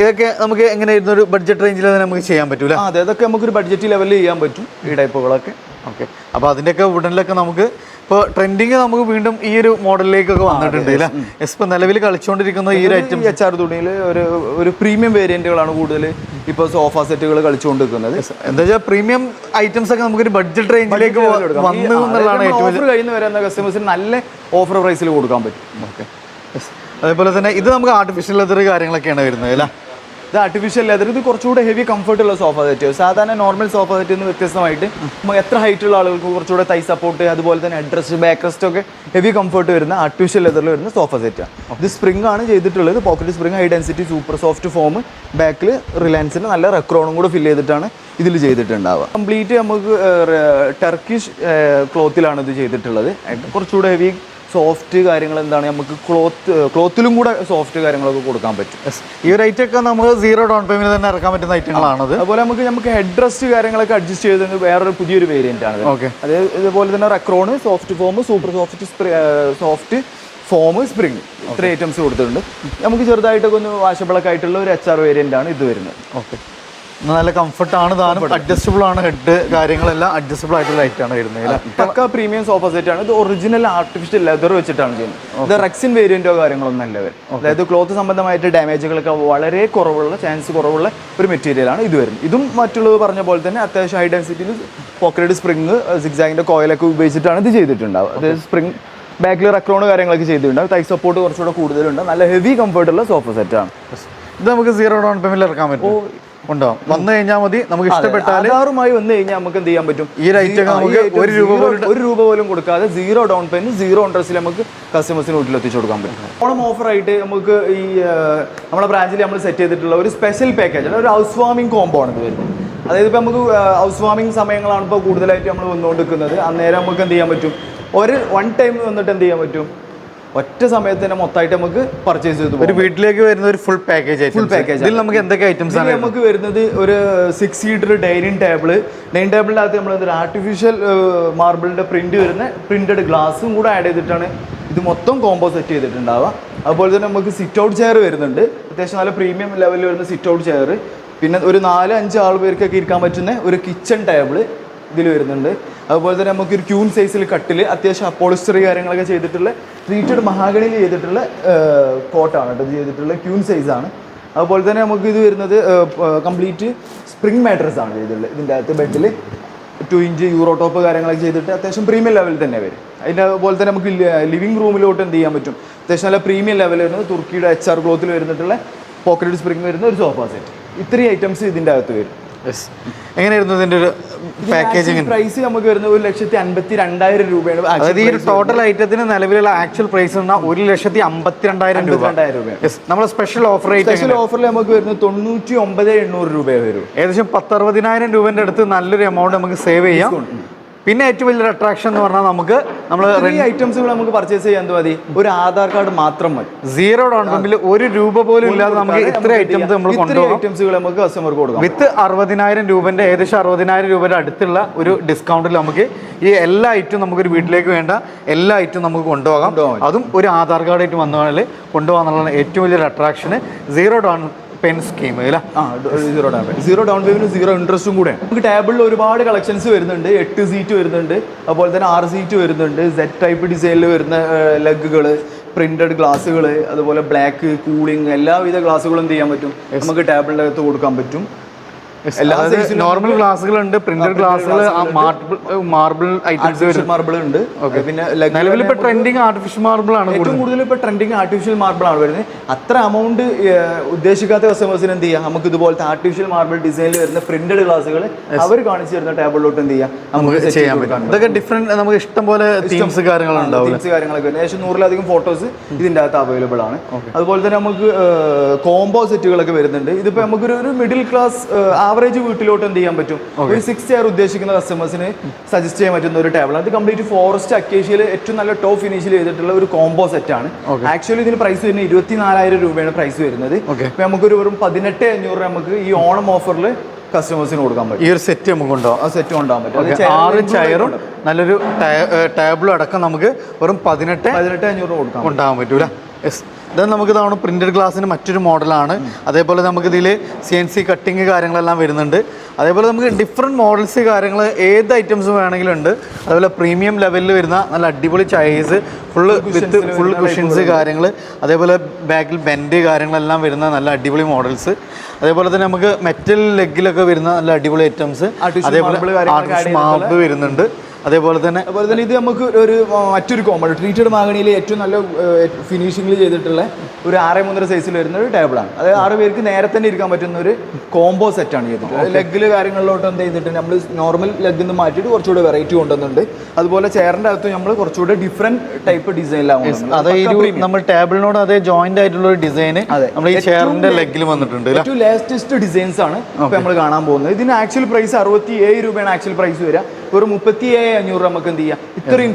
ഇതൊക്കെ നമുക്ക് എങ്ങനെ ഇരുന്ന ഒരു ബഡ്ജറ്റ് റേഞ്ചിൽ തന്നെ നമുക്ക് ചെയ്യാൻ പറ്റൂല അതെ. അതൊക്കെ നമുക്കൊരു ബഡ്ജറ്റ് ലെവലിൽ ചെയ്യാൻ പറ്റും ഈ ടൈപ്പുകളൊക്കെ ഓക്കെ അപ്പോൾ അതിന്റെയൊക്കെ വുഡനിലൊക്കെ നമുക്ക് ഇപ്പോൾ ട്രെൻഡിങ് നമുക്ക് വീണ്ടും ഈ ഒരു മോഡലിലേക്കൊക്കെ വന്നിട്ടുണ്ട് അല്ലേ ഇപ്പോൾ നിലവിൽ കളിച്ചുകൊണ്ടിരിക്കുന്ന ഈ ഒരു ഐറ്റം എച്ച് ആർ തുണിയിൽ ഒരു ഒരു പ്രീമിയം വേരിയന്റുകളാണ് കൂടുതൽ ഇപ്പോൾ സോഫ സെറ്റുകൾ കളിച്ചുകൊണ്ടിരിക്കുന്നത് എന്താ വെച്ചാൽ പ്രീമിയം ഐറ്റംസ് ഒക്കെ നമുക്കൊരു ബഡ്ജറ്റ് റേഞ്ചിലേക്ക് വന്നു എന്നുള്ളതാണ് ഏറ്റവും കഴിയുന്ന വരുന്ന കസ്റ്റമേഴ്സിന് നല്ല ഓഫർ പ്രൈസിൽ കൊടുക്കാൻ പറ്റും. ഓക്കെ അതേപോലെ തന്നെ ഇത് നമുക്ക് ആർട്ടിഫിഷ്യൽ ലെതർ കാര്യങ്ങളൊക്കെയാണ് വരുന്നത് അല്ലേ? ഇത് ആർട്ടിഫിഷ്യൽ ലെതർ ഇത് കുറച്ചുകൂടെ ഹെവി കംഫർട്ട് ഉള്ള സോഫ സെറ്റ് സാധാരണ നോർമൽ സോഫ സെറ്റ് നിന്ന് വ്യത്യസ്തമായിട്ട് എത്ര ഹൈറ്റ് ഉള്ള ആളുകൾക്ക് കുറച്ചുകൂടെ തൈ സപ്പോർട്ട് അതുപോലെ തന്നെ അഡ്രസ് ബാക്ക് റെസ്റ്റ് ഒക്കെ ഹെവി കംഫർട്ട് വരുന്ന ആർട്ടിഫിഷ്യൽ ലെതറിൽ വരുന്ന സോഫ സെറ്റാണ് ഇത് സ്പ്രിംഗ് ആണ് ചെയ്തിട്ടുള്ളത്. Pocket spring high density super soft foam ബാക്കിൽ റിലയൻസിന് നല്ല റെക്രോണും കൂടെ ഫില്ല് ചെയ്തിട്ടാണ് ഇതിൽ ചെയ്തിട്ടുണ്ടാവുക. കംപ്ലീറ്റ് നമുക്ക് ടർക്കിഷ് ക്ലോത്തിലാണ് ഇത് ചെയ്തിട്ടുള്ളത്. കുറച്ചുകൂടെ ഹെവി സോഫ്റ്റ് കാര്യങ്ങൾ എന്താണ്? നമുക്ക് ക്ലോത്ത് ക്ലോത്തിലും കൂടെ സോഫ്റ്റ് കാര്യങ്ങളൊക്കെ കൊടുക്കാൻ പറ്റും. ഈ ഒരു ഐറ്റം ഒക്കെ നമുക്ക് സീറോ ഡൗൺ പേയ്മെന്റ് തന്നെ ഇറക്കാൻ പറ്റുന്ന ഐറ്റങ്ങളാണത് അതുപോലെ നമുക്ക് നമുക്ക് ഹെഡ് റെസ്റ്റ് കാര്യങ്ങളൊക്കെ അഡ്ജസ്റ്റ് ചെയ്തത് വേറൊരു പുതിയൊരു വേരിയന്റ് ആണ്. ഓക്കെ അത് ഇതുപോലെ തന്നെ Recron soft foam super soft soft foam spring ഇത്ര ഐറ്റംസ് കൊടുത്തിട്ടുണ്ട്. നമുക്ക് ചെറുതായിട്ടൊക്കെ ഒന്ന് വാഷബിളൊക്കെ ആയിട്ടുള്ള ഒരു എച്ച് ആർ വേരിയന്റ് ആണ് ഇത് വരുന്നത്. ഓക്കെ നല്ല കംഫർട്ട് ആണ് താനും അഡ്ജസ്റ്റബിൾ ആണ്. ഹെഡ് കാര്യങ്ങളെല്ലാം അഡ്ജസ്റ്റബിൾ ആയിട്ടുള്ള ലൈറ്റ് ആണ് വരുന്നത് പക്ക പ്രീമിയം സോഫ സെറ്റ് ആണ്. ഇത് ഒറിജിനൽ ആർട്ടിഫിഷ്യൽ ലെതർ വെച്ചിട്ടാണ് ചെയ്യുന്നത്. ഇത് റെക്സിൻ വേരിയന്റോ കാര്യങ്ങളൊന്നും അല്ല വരും അതായത് ക്ലോത്ത് സംബന്ധമായിട്ട് ഡാമേജുകളൊക്കെ വളരെ കുറവുള്ള ചാൻസ് കുറവുള്ള ഒരു മെറ്റീരിയൽ ആണ് ഇത് വരുന്നത്. ഇതും മറ്റുള്ളത് പറഞ്ഞ പോലെ തന്നെ അത്യാവശ്യം ഹൈ ഡെൻസിറ്റിയിൽ പോക്കറ്റ് സ്പ്രിങ് സിക്സാഗിന്റെ കോയിലൊക്കെ ഉപയോഗിച്ചിട്ടാണ് ഇത് ചെയ്തിട്ടുണ്ടാവുക. അതായത് സ്പ്രിങ് ബാക്കിൽ റെക്രോണ് കാര്യങ്ങളൊക്കെ ചെയ്തിട്ടുണ്ട് തൈ സപ്പോർട്ട് കുറച്ചുകൂടെ കൂടുതലുണ്ട്. നല്ല ഹെവി കംഫർട്ടുള്ള സോഫ സെറ്റ് ആണ്. ഇത് നമുക്ക് സീറോ ഡൗൺ പേയ്മെന്റ് ഇറക്കാൻ പറ്റും. ഉണ്ടോ? വന്നു കഴിഞ്ഞാൽ മതി. നമുക്ക് ഇഷ്ടപ്പെട്ടാൽ ആധാറുമായി വന്നു കഴിഞ്ഞാൽ നമുക്ക് എന്ത് ചെയ്യാൻ പറ്റും? ഈ ഈ നമുക്ക് ഒരു രൂപ ഒരു രൂപ പോലും കൊടുക്കാതെ സീറോ ഡൗൺ പേയ്മെന്റ് സീറോ ഇൻട്രസ്റ്റിൽ നമുക്ക് കസ്റ്റമേഴ്സിന് വീട്ടിൽ എത്തിച്ചു കൊടുക്കാൻ പറ്റും. ഓണം ഓഫറായിട്ട് നമുക്ക് ഈ നമ്മുടെ ബ്രാഞ്ചിൽ നമ്മൾ സെറ്റ് ചെയ്തിട്ടുള്ള ഒരു സ്പെഷ്യൽ പാക്കേജ് ഒരു ഹൗസ് വാമിംഗ് കോംബോ ആണ് ഇത് വരുന്നത്. അതായത് ഇപ്പൊ നമുക്ക് ഹൗസ് വാമിംഗ് സമയങ്ങളാണ് ഇപ്പോൾ കൂടുതലായിട്ട് നമ്മൾ വന്നുകൊണ്ടിരിക്കുന്നത്. അന്നേരം നമുക്ക് എന്ത് ചെയ്യാൻ പറ്റും? ഒരു വൺ ടൈം വന്നിട്ട് എന്ത് ചെയ്യാൻ പറ്റും? ഒറ്റ സമയത്ത് തന്നെ മൊത്തമായിട്ട് നമുക്ക് പർച്ചേസ് ചെയ്ത് ഒരു. വീട്ടിലേക്ക് വരുന്ന ഒരു ഫുൾ പാക്കേജ് ഫുൾ പാക്കേജ് ഇതിൽ നമുക്ക് എന്തൊക്കെ ഐറ്റംസ് ആണ് നമുക്ക് വരുന്നത് ഒരു six seater dining table dining ടേബിളിനകത്ത് നമ്മൾ ഒരു ആർട്ടിഫിഷ്യൽ മാർബിളിന്റെ പ്രിന്റ് വരുന്ന പ്രിന്റഡ് ഗ്ലാസും കൂടെ ആഡ് ചെയ്തിട്ടാണ് ഇത് മൊത്തം കോമ്പോ സെറ്റ് ചെയ്തിട്ടുണ്ടാവുക. അതുപോലെ തന്നെ നമുക്ക് സിറ്റ് ഔട്ട് ചെയർ വരുന്നുണ്ട്. അത്യാവശ്യം നല്ല പ്രീമിയം ലെവലിൽ വരുന്ന സിറ്റ് ഔട്ട് ചെയർ പിന്നെ ഒരു നാല് അഞ്ച് ആൾ പേർക്കൊക്കെ ഇരിക്കാൻ പറ്റുന്ന ഒരു കിച്ചൺ ടേബിൾ ഇതിൽ വരുന്നുണ്ട്. അതുപോലെ തന്നെ നമുക്ക് ഒരു ക്യൂൺ സൈസിൽ കട്ടിൽ അത്യാവശ്യം അപ്പോളിസ്റ്ററി കാര്യങ്ങളൊക്കെ ചെയ്തിട്ടുള്ള ട്രീറ്റഡ് മഹാഗണിയിൽ ചെയ്തിട്ടുള്ള കോട്ടാണ് കേട്ടോ. ചെയ്തിട്ടുള്ള ക്യൂൺ സൈസാണ് അതുപോലെ തന്നെ നമുക്ക് ഇത് വരുന്നത് കംപ്ലീറ്റ് സ്പ്രിംഗ് മാട്രസ് ആണ് ചെയ്തിട്ടുള്ളത്. ഇതിന്റെ അകത്ത് ബെഡിൽ ടു ഇഞ്ച് യൂറോ ടോപ്പ് കാര്യങ്ങളൊക്കെ ചെയ്തിട്ട് അത്യാവശ്യം പ്രീമിയം ലെവലിൽ തന്നെ വരും. അതിന്റെ അതുപോലെ തന്നെ നമുക്ക് ലിവിംഗ് റൂമിലോട്ട് എന്ത് ചെയ്യാൻ പറ്റും? അത്യാവശ്യം നല്ല പ്രീമിയം ലെവൽ വരുന്നത് തുർക്കിയുടെ എച്ച് ആർ ക്ലോത്തിൽ വരുന്നിട്ടുള്ള പോക്കറ്റഡ് സ്പ്രിംഗ് വരുന്ന ഒരു സോഫ സെറ്റ് ഇത്രയും ഐറ്റംസ് ഇതിന്റെ അകത്ത് വരും. എങ്ങനെയായിരുന്നു ഇതിന്റെ ഒരു പാക്കേജിംഗ് പ്രൈസ് നമുക്ക് വരുന്നത് ഒരു ലക്ഷത്തി അൻപത്തി രണ്ടായിരം രൂപയാണ് അതായത് ഈ ടോട്ടൽ ഐറ്റത്തിന് നിലവിലുള്ള ആക്ച്വൽ പ്രൈസ് എന്നാൽ ഒരു ലക്ഷത്തി അമ്പത്തിരണ്ടായിരം രൂപ. നമ്മുടെ സ്പെഷ്യൽ ഓഫർ സ്പെഷ്യൽ ഓഫറിൽ നമുക്ക് വരുന്നത് തൊണ്ണൂറ്റി ഒമ്പത് എണ്ണൂറ് രൂപ വരും. ഏകദേശം പത്തറുപതിനായിരം രൂപന്റെ അടുത്ത് നല്ലൊരു എമൗണ്ട് നമുക്ക് സേവ് ചെയ്യാം. പിന്നെ ഏറ്റവും വലിയൊരു അട്രാക്ഷൻ എന്ന് പറഞ്ഞാൽ നമുക്ക് നമ്മൾ ഈ കൂടെ നമുക്ക് പർച്ചേസ് ചെയ്യാൻ എന്ത് മതി ഒരു ആധാർ കാർഡ് മാത്രം മതി. സീറോ ഡൗൺ പേയ്മെന്റിൽ ഒരു രൂപ പോലും ഇല്ലാതെ നമുക്ക് ഇത്ര ഐറ്റംസ് നമ്മൾ ഐറ്റംസ് ഐറ്റംസുകൾ നമുക്ക് കസ്റ്റമർക്ക് കൊടുക്കാം. വിത്ത് അറുപതിനായിരം രൂപന്റെ ഏകദേശം അറുപതിനായിരം രൂപയുടെ അടുത്തുള്ള ഒരു ഡിസ്കൗണ്ടിൽ നമുക്ക് ഈ എല്ലാ ഐറ്റം നമുക്ക് ഒരു വീട്ടിലേക്ക് വേണ്ട എല്ലാ ഐറ്റം നമുക്ക് കൊണ്ടുപോകാം. അതും ഒരു ആധാർ കാർഡായിട്ട് വന്നാൽ കൊണ്ടുപോകാന്നുള്ളതാണ് ഏറ്റവും വലിയൊരു അട്രാക്ഷന് സീറോ ഡൗൺ പെൻ സ്കീം അല്ലേ? ആ zero down payment zero down payment zero ഇൻട്രസ്റ്റും കൂടെ. നമുക്ക് ടേബിളിൽ ഒരുപാട് കളക്ഷൻസ് വരുന്നുണ്ട്. എട്ട് സീറ്റ് വരുന്നുണ്ട്. അതുപോലെ തന്നെ ആറ് സീറ്റ് വരുന്നുണ്ട്. സെറ്റ് ടൈപ്പ് ഡിസൈനിൽ വരുന്ന ലഗുകൾ പ്രിന്റഡ് ഗ്ലാസ്സുകൾ അതുപോലെ ബ്ലാക്ക് കൂളിംഗ് എല്ലാവിധ ഗ്ലാസ്സുകളും ചെയ്യാൻ പറ്റും? നമുക്ക് ടേബിളിന്റെ അകത്ത് കൊടുക്കാൻ പറ്റും. നോർമൽ ഗ്ലാസ്സുകളുണ്ട് പ്രിന്റഡ് ഗ്ലാസ്സുകൾ മാർബിൾ ഐറ്റംസ് മാർബിൾ ഉണ്ട്. പിന്നെ നിലവിൽ ഇപ്പൊ ട്രെൻഡിങ് ആർട്ടിഫിഷ്യൽ മാർബിൾ ആണ് ഏറ്റവും കൂടുതൽ ഇപ്പോൾ ട്രെൻഡിങ് ആർട്ടിഫിഷ്യൽ മാർബിൾ ആണ് വരുന്നത്. അത്ര എമൗണ്ട് ഉദ്ദേശിക്കാത്ത കസ്റ്റമേഴ്സിന് എന്ത് ചെയ്യാം? നമുക്ക് ഇതുപോലത്തെ ആർട്ടിഫിഷ്യൽ മാർബിൾ ഡിസൈനിൽ വരുന്ന പ്രിന്റഡ് ഗ്ലാസ്സുകൾ അവർ കാണിച്ചു തരുന്ന ടേബിളിലോട്ട് എന്ത് ചെയ്യാം? നമുക്ക് ചെയ്യാൻ പറ്റും. ഇതൊക്കെ ഡിഫറെന്റ് നമുക്ക് ഇഷ്ടം പോലെ തീംസ് കാര്യങ്ങളുണ്ടാവും തീംസ് കാര്യങ്ങളൊക്കെ ഏകദേശം നൂറിലധികം ഫോട്ടോസ് ഇതിന്റെ അകത്ത് അവൈലബിൾ ആണ്. അതുപോലെ തന്നെ നമുക്ക് കോംബോ സെറ്റുകളൊക്കെ വരുന്നുണ്ട്. ഇതിപ്പോൾ നമുക്കൊരു ഒരു മിഡിൽ ക്ലാസ് ആവറേജ് വീട്ടിലോട്ട് എന്ത് ചെയ്യാൻ പറ്റും? ഒരു സിക്സ് ചെയർ ഉദ്ദേശിക്കുന്ന കസ്റ്റമേഴ്സിന് സജസ്റ്റ് ചെയ്യാൻ പറ്റുന്ന ഒരു ടേബിൾ അത് കംപ്ലീറ്റ് ഫോറസ്റ്റ് അക്കേഷ്യയിൽ ഏറ്റവും നല്ല ടോപ്പ് ഫിനിഷിൽ ചെയ്തിട്ടുള്ള ഒരു കോംബോ സെറ്റ് ആണ്. ആക്ച്വലി ഇതിന് പ്രൈസ് വരുന്നത് ഇരുപത്തി നാലായിരം രൂപയാണ് പ്രൈസ് വരുന്നത്. ഇപ്പൊ നമുക്കൊരു വെറും പതിനെട്ട് അഞ്ഞൂറ് നമുക്ക് ഈ ഓണം ഓഫറിൽ കസ്റ്റമേഴ്സിന് കൊടുക്കാൻ പറ്റും. ഈ ഒരു സെറ്റ് നമുക്ക് ഉണ്ടോ ആ സെറ്റ് കൊണ്ടുപോകാൻ പറ്റും. ആറ് ചെയറും നല്ലൊരു ടേബിളും അടക്കം നമുക്ക് വെറും പതിനെട്ട് പതിനെട്ട് അഞ്ഞൂറ് കൊടുക്കാം കൊണ്ടുപോകാൻ പറ്റൂല. ഇത് നമുക്ക് ഇതാണ് പ്രിന്റഡ് ഗ്ലാസിന് മറ്റൊരു മോഡലാണ് അതേപോലെ നമുക്ക് ഇതിൽ സി എൻ സി കട്ടിങ് കാര്യങ്ങളെല്ലാം വരുന്നുണ്ട്. അതേപോലെ നമുക്ക് ഡിഫറെന്റ് മോഡൽസ് കാര്യങ്ങൾ ഏത് ഐറ്റംസ് വേണമെങ്കിലും ഉണ്ട് അതേപോലെ പ്രീമിയം ലെവലിൽ വരുന്ന നല്ല അടിപൊളി chaise full with full cushions കാര്യങ്ങൾ അതേപോലെ ബാക്കിൽ ബെൻഡ് കാര്യങ്ങളെല്ലാം വരുന്ന നല്ല അടിപൊളി മോഡൽസ് അതേപോലെ തന്നെ നമുക്ക് മെറ്റൽ ലെഗിലൊക്കെ വരുന്ന നല്ല അടിപൊളി ഐറ്റംസ് അതേപോലെ മാർബ് വരുന്നുണ്ട്. അതേപോലെ തന്നെ അതുപോലെ തന്നെ ഇത് നമുക്ക് ഒരു മറ്റൊരു കോമൺ ട്രീറ്റഡ് മാഗണിയിൽ ഏറ്റവും നല്ല ഫിനിഷിംഗിൽ ചെയ്തിട്ടുള്ള ഒരു ആറ് മൂന്നര സൈസിൽ വരുന്ന ഒരു ടേബിളാണ് അതായത് ആറ് പേർക്ക് നേരെ തന്നെ ഇരിക്കാൻ പറ്റുന്ന ഒരു കോംബോ സെറ്റാണ് ചെയ്തിട്ടുള്ളത്. ലെഗിൽ കാര്യങ്ങളിലോട്ട് എന്ത് ചെയ്തിട്ട് നമ്മൾ നോർമൽ ലെഗിൽ നിന്ന് മാറ്റിയിട്ട് കുറച്ചുകൂടെ വെറൈറ്റി കൊണ്ടുവന്നുണ്ട് അതുപോലെ ചെയറിന്റെ അകത്ത് നമ്മൾ കുറച്ചുകൂടെ ഡിഫറെന്റ് ടൈപ്പ് ഡിസൈനിലാണ് അതേ അതായത് നമ്മൾ ടേബിളിനോട് അതേ ജോയിന്റ് ആയിട്ടുള്ള ഒരു ഡിസൈൻ. നമ്മൾ ഈ ചെയറിന്റെ ലെഗിൽ വന്നിട്ടുണ്ട്? ഏറ്റവും ലേറ്റസ്റ്റ് ഡിസൈൻസ് ആണ് നമ്മൾ കാണാൻ പോകുന്നത്. ഇതിന് ആക്ച്വൽ പ്രൈസ് അറുപത്തി ഏഴ് രൂപയാണ് ആക്ച്വൽ പ്രൈസ് വരിക. ഒരു മുപ്പത്തി ഏഴ് അഞ്ഞൂറ് നമുക്ക് എന്ത് ചെയ്യാം? ഇത്രയും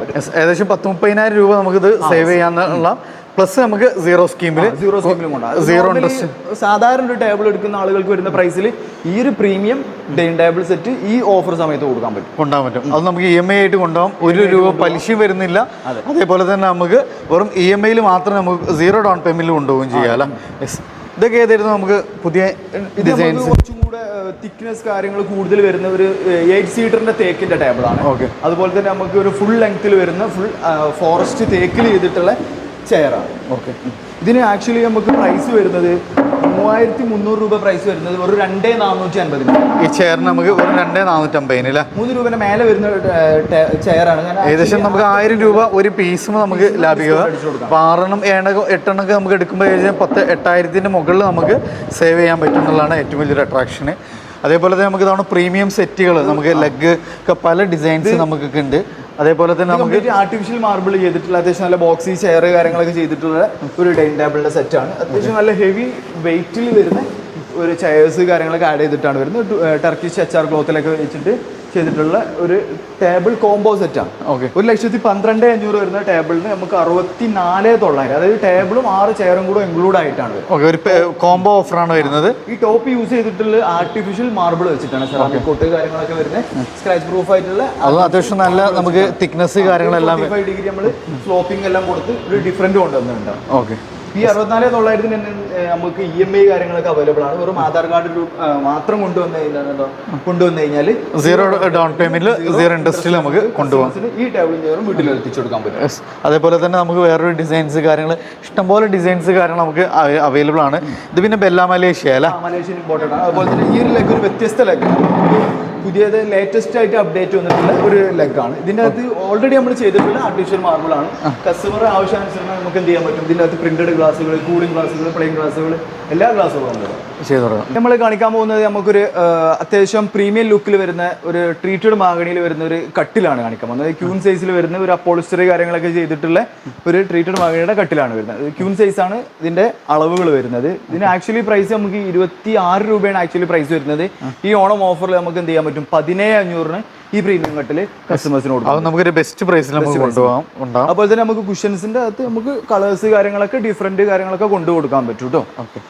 പറ്റും. Yes, ഏകദേശം പത്ത് മുപ്പതിനായിരം രൂപ നമുക്ക് ഇത് സേവ് ചെയ്യാനുള്ള പ്ലസ് നമുക്ക് സീറോ സ്കീമിൽ സീറോ സ്കീമിലും കൊണ്ടാണ് സീറോ ഇൻട്രസ്റ്റ് സാധാരണ ഒരു ടേബിൾ എടുക്കുന്ന ആളുകൾക്ക് വരുന്ന പ്രൈസിൽ ഈ ഒരു പ്രീമിയം ഡെയിൻ ടേബിൾ സെറ്റ് ഈ ഓഫർ സമയത്ത് കൊടുക്കാൻ പറ്റും. കൊണ്ടുപോകാൻ പറ്റും. അത് നമുക്ക് ഇ എം ഐ ആയിട്ട് കൊണ്ടുപോകാം. ഒരു രൂപ പലിശയും വരുന്നില്ല. അതേപോലെ തന്നെ നമുക്ക് വെറും ഇ എം ഐയിൽ മാത്രം നമുക്ക് സീറോ ഡൗൺ പേയ്മെന്റിൽ കൊണ്ടുപോകുകയും ചെയ്യാം അല്ലേ. ഇതൊക്കെ ഏതായിരുന്നു നമുക്ക് പുതിയ ഡിസൈൻസ് നമുക്ക് കുറച്ചും കൂടെ തിക്നെസ് കാര്യങ്ങൾ കൂടുതൽ വരുന്ന ഒരു എയ്റ്റ് സീറ്ററിന്റെ തേക്കിന്റെ ടേബിളാണ് ഓക്കെ. അതുപോലെ തന്നെ നമുക്ക് ഒരു ഫുൾ ലെങ്ത്തിൽ വരുന്ന ഫുൾ ഫോറസ്റ്റ് തേക്കിൽ ചെയ്തിട്ടുള്ള ചെയറാണ് ഓക്കെ. ഇതിന് ആക്ച്വലി നമുക്ക് പ്രൈസ് വരുന്നത് മൂവായിരത്തി മുന്നൂറ് രൂപ പ്രൈസ് വരുന്നത് ഒരു രണ്ടേ നാനൂറ്റി അൻപതിന് ഈ ചെയറിന് നമുക്ക് ഒരു രണ്ടേ അല്ലേ മൂന്ന് രൂപയുടെ മേലെ വരുന്ന ചെയറാണ് ഏകദേശം നമുക്ക് ആയിരം രൂപ ഒരു പീസും നമുക്ക് ലാഭിക്കുക. അപ്പോൾ ആറെണ്ണം ഏഴെണ്ണം എട്ടെണ്ണൊക്കെ നമുക്ക് എടുക്കുമ്പോൾ ഏകദേശം പത്ത് എട്ടായിരത്തിന്റെ മുകളിൽ നമുക്ക് സേവ് ചെയ്യാൻ പറ്റും എന്നുള്ളതാണ് ഏറ്റവും വലിയൊരു അട്രാക്ഷന് അതേപോലെ തന്നെ നമുക്ക് ഇതാണ് പ്രീമിയം സെറ്റുകൾ നമുക്ക് ലെഗ് ഒക്കെ പല ഡിസൈൻസ് നമുക്കൊക്കെ ഉണ്ട്. അതേപോലെ തന്നെ നമുക്ക് ആർട്ടിഫിഷ്യൽ മാർബിൾ ചെയ്തിട്ടുള്ള അത്യാവശ്യം നല്ല ബോക്സി ചെയർ കാര്യങ്ങളൊക്കെ ചെയ്തിട്ടുള്ള ഒരു ഡൈനിങ് ടേബിളിന്റെ സെറ്റാണ് അത്യാവശ്യം നല്ല ഹെവി വെയിറ്റിൽ വരുന്ന ഒരു ചെയർസ് കാര്യങ്ങളൊക്കെ ആഡ് ചെയ്തിട്ടാണ് വരുന്നത്. ടർക്കിഷ് എച്ച് ആർ ക്ലോത്തിലൊക്കെ വെച്ചിട്ട് ചെയ്തിട്ടുള്ള ഒരു ടേബിൾ കോംബോ സെറ്റാണ് ഓക്കെ ഒരു ലക്ഷത്തി പന്ത്രണ്ട് അഞ്ഞൂറ് വരുന്ന ടേബിളിന് നമുക്ക് അറുപത്തി നാല് തൊള്ളായിരം അതായത് ടേബിളും ആറ് ചെയറും കൂടെ ഇൻക്ലൂഡ് ആയിട്ടാണ് ഒരു കോംബോ ഓഫറാണ് വരുന്നത്. ഈ ടോപ്പ് യൂസ് ചെയ്തിട്ടുള്ള ആർട്ടിഫിഷ്യൽ മാർബിൾ വെച്ചിട്ടാണ് സെറാമിക് കൊട്ട് കാര്യങ്ങളൊക്കെ വരുന്നത്. സ്ക്രാച്ച് പ്രൂഫ് ആയിട്ടുള്ള അത് അത്യാവശ്യം നല്ല നമുക്ക് തിക്നെസ് കാര്യങ്ങളെല്ലാം ഡിഗ്രി നമ്മൾ സ്ലോപ്പിംഗ് എല്ലാം കൊടുത്ത് ഒരു ഡിഫറെന്റ് കൊണ്ടുവന്നിട്ടുണ്ടാവും ഓക്കെ ഈ അറുപത്തിനാല് തൊള്ളായിരത്തിന് തന്നെ നമുക്ക് ഇ എം ഐ കാര്യങ്ങളൊക്കെ അവൈലബിൾ ആണ്. വെറും ആധാർ കാർഡ് മാത്രം കൊണ്ടുവന്നു കൊണ്ടുവന്നു കഴിഞ്ഞാൽ സീറോ ഡൗൺ പേയ്മെന്റിൽ സീറോ ഇൻട്രസ്റ്റിൽ നമുക്ക് കൊണ്ടുപോകാം. ഈ ടേബിൾ ചെയറും വീട്ടിൽ എത്തിച്ചു കൊടുക്കാൻ പറ്റും. അതേപോലെ തന്നെ നമുക്ക് വേറൊരു ഡിസൈൻസ് കാര്യങ്ങൾ ഇഷ്ടംപോലെ ഡിസൈൻസ് കാര്യങ്ങൾ നമുക്ക് അവൈലബിൾ ആണ്. ഇത് പിന്നെ ബെല്ല മലേഷ്യ അല്ല മലേഷ്യൻ ഇമ്പോർട്ടന്റ് ആണ് അതുപോലെ തന്നെ ഈ ഒരു ലെഗ് ഒരു വ്യത്യസ്ത ലെഗാണ് പുതിയത് ലേറ്റസ്റ്റ് ആയിട്ട് അപ്ഡേറ്റ് വന്നിട്ടുള്ള ഒരു ലെഗാണ് ഇതിന്റെ അകത്ത് ഓൾറെഡി നമ്മൾ ചെയ്തിട്ടുള്ള ആർട്ടിഫിഷ്യൽ മാർബിൾ ആണ്. കസ്റ്റമർ ആവശ്യാനുസരണം നമുക്ക് എന്ത് ചെയ്യാൻ പറ്റും? ഇതിന്റെ അകത്ത് പ്രിന്റഡ് ഗ്ലാസുകൾ കൂളിംഗ് ഗ്ലാസുകൾ പ്ലെയിൻ ഗ്ലാസുകൾ എല്ലാ ഗ്ലാസുകളും ഉണ്ട് ചെയ്തു തുടങ്ങാം. നമ്മൾ കാണിക്കാൻ പോകുന്നത് നമുക്കൊരു അത്യാവശ്യം പ്രീമിയം ലുക്കിൽ വരുന്ന ഒരു ട്രീറ്റഡ് മാഗണിയിൽ വരുന്ന ഒരു കട്ടിലാണ് കാണിക്കാൻ പോകുന്നത്. ക്യൂൺ സൈസിൽ വരുന്ന ഒരു അപ്പോളിസ്റ്ററി കാര്യങ്ങളൊക്കെ ചെയ്തിട്ടുള്ള ഒരു ട്രീറ്റഡ് മാഗണിയുടെ കട്ടിലാണ് വരുന്നത്. ക്യൂൺ സൈസ് ആണ് ഇതിന്റെ അളവുകൾ വരുന്നത്. ഇതിന് ആക്ച്വലി പ്രൈസ് നമുക്ക് ഇരുപത്തി ആറ് രൂപയാണ് ആക്ച്വലി പ്രൈസ് വരുന്നത്. ഈ ഓണം ഓഫറിൽ നമുക്ക് എന്ത് ചെയ്യാൻ പറ്റും? പതിനേഴ് അഞ്ഞൂറിന് ഈ പ്രീമിയം കട്ടിൽ കസ്റ്റമേഴ്സിന് കൊടുക്കും അത് നമുക്കൊരു ബെസ്റ്റ് പ്രൈസിൽ നമുക്ക് കൊണ്ടുപോകാം. അതുപോലെ തന്നെ നമുക്ക് കുഷൻസിന്റെ അകത്ത് നമുക്ക് കളേഴ്സ് കാര്യങ്ങളൊക്കെ ഡിഫറെന്റ് കാര്യങ്ങളൊക്കെ കൊണ്ടു കൊടുക്കാൻ പറ്റും കേട്ടോ ഓക്കെ.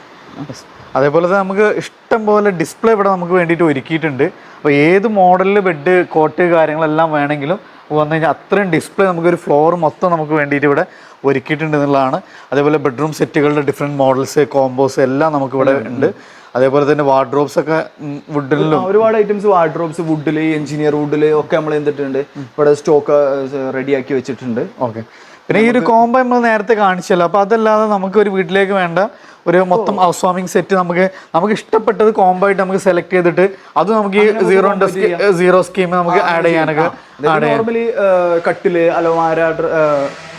അതേപോലെ തന്നെ നമുക്ക് ഇഷ്ടം പോലെ ഡിസ്പ്ലേ ഇവിടെ നമുക്ക് വേണ്ടിയിട്ട് ഒരുക്കിയിട്ടുണ്ട്. അപ്പോൾ ഏത് മോഡലിൽ ബെഡ് കോട്ട് കാര്യങ്ങളെല്ലാം വേണമെങ്കിലും വന്നു കഴിഞ്ഞാൽ അത്രയും ഡിസ്പ്ലേ നമുക്കൊരു ഫ്ലോർ മൊത്തം നമുക്ക് വേണ്ടിയിട്ട് ഇവിടെ ഒരുക്കിയിട്ടുണ്ട് എന്നുള്ളതാണ്. അതേപോലെ ബെഡ്റൂം സെറ്റുകളുടെ ഡിഫറെന്റ് മോഡൽസ് കോംബോസ് എല്ലാം നമുക്ക് ഇവിടെ ഉണ്ട്. അതേപോലെ തന്നെ വാർഡ്രോബ്സ് ഒക്കെ വുഡിലും ഒരുപാട് ഐറ്റംസ് വാർഡ്രോബ്സ് വുഡിൽ എഞ്ചിനീയർ വുഡിൽ ഒക്കെ നമ്മൾ എന്തിട്ടുണ്ട്? ഇവിടെ സ്റ്റോക്ക് റെഡിയാക്കി വെച്ചിട്ടുണ്ട്. ഓക്കെ പിന്നെ ഈ ഒരു കോംബോ നമ്മൾ നേരത്തെ കാണിച്ചല്ലോ. അപ്പൊ അതല്ലാതെ നമുക്ക് ഒരു വീട്ടിലേക്ക് വേണ്ട ഒരു മൊത്തം ഹൗസ് വാമിംഗ് സെറ്റ് നമുക്ക് നമുക്ക് ഇഷ്ടപ്പെട്ടത് കോംബോ ആയിട്ട് നമുക്ക് സെലക്ട് ചെയ്തിട്ട് അത് നമുക്ക് ഈ സീറോ സീറോ സ്കീം നമുക്ക് ആഡ് ചെയ്യാനൊക്കെ നോർമലി കട്ടിൽ അലമാര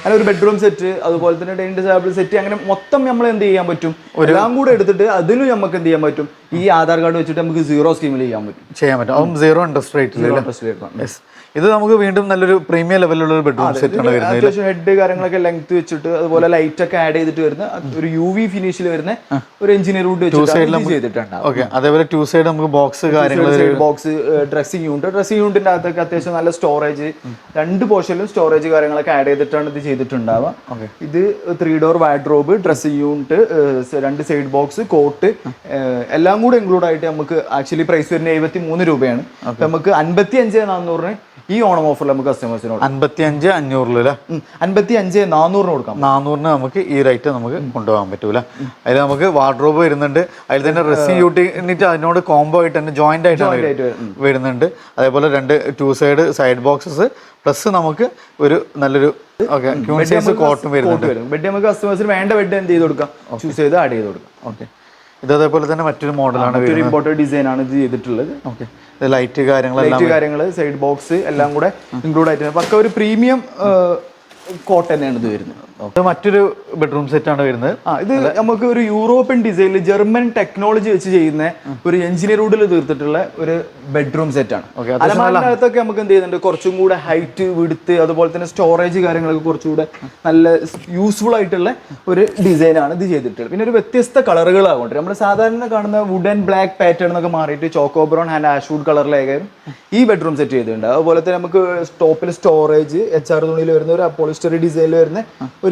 അങ്ങനെ ഒരു ബെഡ്റൂം സെറ്റ് അതുപോലെ തന്നെ ഡൈനിങ് ടേബിൾ സെറ്റ് അങ്ങനെ മൊത്തം നമ്മൾ എന്ത് ചെയ്യാൻ പറ്റും? എല്ലാം കൂടെ എടുത്തിട്ട് അതിലും നമുക്ക് എന്ത് ചെയ്യാൻ പറ്റും? ഈ ആധാർ കാർഡ് വെച്ചിട്ട് നമുക്ക് സീറോ സ്കീമിൽ ചെയ്യാൻ പറ്റും. ചെയ്യാൻ പറ്റും. അതും സീറോ ഇൻട്രസ്റ്റ് റേറ്റിൽ ഇൻട്രസ്റ്റ്. യെസ് ഇത് നമുക്ക് വീണ്ടും നല്ലൊരു പ്രീമിയം ലെവലിലുള്ള ഒരു ബെഡ്റൂം സെറ്റ് ആണ് വരുന്നത്. അത്യാവശ്യം ഹെഡ് കാര്യങ്ങളൊക്കെ ലെങ്ത് വെച്ചിട്ട് അതുപോലെ ലൈറ്റ് ഒക്കെ ആഡ് ചെയ്തിട്ട് വരുന്ന ഒരു യു വി ഫിനിഷിൽ വരുന്ന ഒരു എഞ്ചിനീയർ വുഡ് ചെയ്തിട്ടുണ്ട് ഓക്കെ അതേപോലെ ടു സൈഡ് നമുക്ക് ബോക്സ് കാര്യങ്ങൾ ബോക്സ് ഡ്രസ്സിംഗ് യൂണിറ്റ് ഡ്രസ്സിംഗ് യൂണിറ്റിന്റെ അകത്തൊക്കെ അത്യാവശ്യം നല്ല സ്റ്റോറേജ് രണ്ട് പോർഷനിലും സ്റ്റോറേജ് കാര്യങ്ങളൊക്കെ ആഡ് ചെയ്തിട്ടാണ് ഇത് ചെയ്തിട്ടുണ്ടാവുക. ഇത് three door wardrobe dressing unit രണ്ട് സൈഡ് ബോക്സ് കോട്ട് എല്ലാം കൂടെ ഇൻക്ലൂഡ് ആയിട്ട് നമുക്ക് ആക്ച്വലി പ്രൈസ് വരുന്ന എഴുപത്തി മൂന്ന് രൂപയാണ് നമുക്ക് അൻപത്തി അഞ്ച് നാനൂറിന് ഈ ഓണം ഓഫറിൽ നമുക്ക് കസ്റ്റമേഴ്സിനോട് അൻപത്തി അഞ്ച് അഞ്ഞൂറിൽ അൻപത്തി അഞ്ച് നാനൂറിന് കൊടുക്കാം. നാനൂറിന് നമുക്ക് ഈ റേറ്റ് നമുക്ക് കൊണ്ടുപോകാൻ പറ്റൂല. അതിൽ നമുക്ക് വാർഡ്രോബ് വരുന്നുണ്ട്. അതിൽ തന്നെ ഡ്രസ്സിംഗ് എന്നിട്ട് അതിനോട് കോംബോ ആയിട്ട് തന്നെ ജോയിന്റ് ആയിട്ട് വരുന്നുണ്ട്. അതേപോലെ രണ്ട് two side side boxes plus നമുക്ക് ഒരു നല്ലൊരു കോട്ടും വരുന്നുണ്ട്. ബെഡ് നമുക്ക് കസ്റ്റമേഴ്സിന് വേണ്ട ബെഡ് എന്ത് ചെയ്ത് കൊടുക്കാം? ചൂസ് ചെയ്ത് ആഡ് ചെയ്ത് കൊടുക്കാം. ഓക്കെ ഇത് അതേപോലെ തന്നെ മറ്റൊരു മോഡലാണ് ഒരു ഇമ്പോർട്ടന്റ് ഡിസൈൻ ആണ് ഇത് ചെയ്തിട്ടുള്ളത്. ഓക്കെ ലൈറ്റ് കാര്യങ്ങൾ ലൈറ്റ് കാര്യങ്ങൾ സൈഡ് ബോക്സ് എല്ലാം കൂടെ ഇൻക്ലൂഡ് ആയിട്ടുണ്ട് പക്ക ഒരു പ്രീമിയം കോട്ട് തന്നെയാണ് ഇത് വരുന്നത്. മറ്റൊരു ബെഡ്റൂം സെറ്റ് ആണ് വരുന്നത്. ആ ഇത് നമുക്ക് ഒരു യൂറോപ്യൻ ഡിസൈനിൽ ജർമ്മൻ ടെക്നോളജി വെച്ച് ചെയ്യുന്ന ഒരു എഞ്ചിനീയർ വുഡിൽ തീർത്തിട്ടുള്ള ഒരു ബെഡ്റൂം സെറ്റ് ആണ്. അലമാരിനകത്തൊക്കെ നമുക്ക് എന്ത് ചെയ്യുന്നുണ്ട്? കുറച്ചും കൂടെ ഹൈറ്റ് വിടുത്ത് അതുപോലെ തന്നെ സ്റ്റോറേജ് കാര്യങ്ങളൊക്കെ കുറച്ചുകൂടെ നല്ല യൂസ്ഫുൾ ആയിട്ടുള്ള ഒരു ഡിസൈൻ ആണ് ഇത് ചെയ്തിട്ടുള്ളത്. പിന്നെ ഒരു വ്യത്യസ്ത കളറുകളാകൊണ്ട് നമ്മൾ സാധാരണ കാണുന്ന വുഡ് ആൻഡ് ബ്ലാക്ക് പാറ്റേൺ എന്നൊക്കെ മാറിയിട്ട് ചോക്കോ ബ്രൗൺ ആൻഡ് ആഷ്വുഡ് കളറിലേക്കാരും ഈ ബെഡ്റൂം സെറ്റ് ചെയ്തിട്ടുണ്ട്. അതുപോലെ തന്നെ നമുക്ക് ടോപ്പിൽ സ്റ്റോറേജ് എച്ച് ആർ തുണിയിൽ വരുന്ന ഒരു അപ്പോളിസ്റ്ററി ഡിസൈനിൽ വരുന്ന ഒരു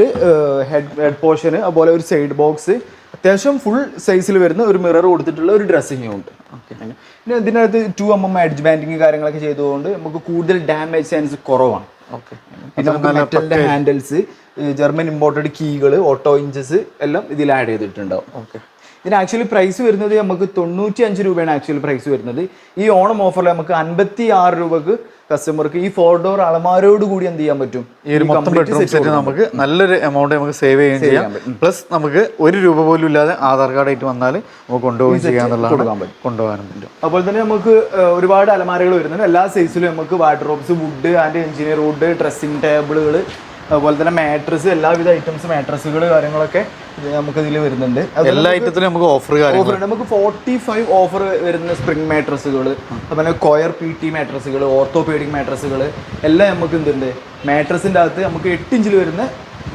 ഹെഡ് ഹെഡ് പോർഷന് അതുപോലെ ഒരു സൈഡ് ബോക്സ് അത്യാവശ്യം ഫുൾ സൈസിൽ വരുന്ന ഒരു മിറർ കൊടുത്തിട്ടുള്ള ഒരു ഡ്രസ്സിംഗ് ഉണ്ട്. പിന്നെ ഇതിനകത്ത് two M M edge banding കാര്യങ്ങളൊക്കെ ചെയ്തുകൊണ്ട് നമുക്ക് കൂടുതൽ ഡാമേജ് ചാൻസ് കുറവാണ്. ഓക്കെ പിന്നെ നമുക്ക് മെറ്റലിന്റെ ഹാൻഡിൽസ് ജർമ്മൻ ഇമ്പോർട്ടഡ് കീകൾ ഓട്ടോ ഇഞ്ചസ് എല്ലാം ഇതിൽ ആഡ് ചെയ്തിട്ടുണ്ടാവും. ഓക്കെ ഇതിന് ആക്ച്വലി പ്രൈസ് വരുന്നത് നമുക്ക് തൊണ്ണൂറ്റി അഞ്ച് രൂപയാണ് ആക്ച്വലി പ്രൈസ് വരുന്നത്. ഈ ഓണം ഓഫറിൽ നമുക്ക് അൻപത്തി ആറ് രൂപക്ക് കസ്റ്റമർക്ക് ഈ ഫോർ ഡോർ അളമാരോട് കൂടി എന്ത് ചെയ്യാൻ പറ്റും? ഈ ഒരു മൊത്തം ബെഡ്റൂം സെറ്റ് നമുക്ക് നല്ലൊരു എമൗണ്ട് നമുക്ക് സേവ് ചെയ്യാൻ ചെയ്യാം പ്ലസ് നമുക്ക് ഒരു രൂപ പോലും ഇല്ലാതെ ആധാർ കാർഡ് ആയിട്ട് വന്നാൽ നമുക്ക് കൊണ്ടുപോകുകയും ചെയ്യാന്നുള്ളതാണ് കൊണ്ടുപോകാനും പറ്റും. അതുപോലെ തന്നെ നമുക്ക് ഒരുപാട് അലമാരകൾ വരുന്നുണ്ട്. എല്ലാ സൈസിലും നമുക്ക് wardrobes wood and engineer wood dressing ടേബിളുകൾ അതുപോലെ തന്നെ മാട്രസ് എല്ലാവിധ ഐറ്റംസ് മാട്രസുകൾ കാര്യങ്ങളൊക്കെ നമുക്ക് ഇതിൽ വരുന്നുണ്ട്. എല്ലാ ഐറ്റത്തിലും നമുക്ക് ഓഫർ ഓഫർ നമുക്ക് ഫോർട്ടി ഫൈവ് ഓഫർ വരുന്ന സ്പ്രിംഗ് മാട്രസുകൾ അതുപോലെ കൊയർ പി ടി മാട്രസുകൾ ഓർത്തോപീഡിക് മാട്രസുകൾ എല്ലാം നമുക്ക് എന്തുണ്ട്? മാട്രസിന്റെ അകത്ത് നമുക്ക് എട്ട് ഇഞ്ചിൽ വരുന്ന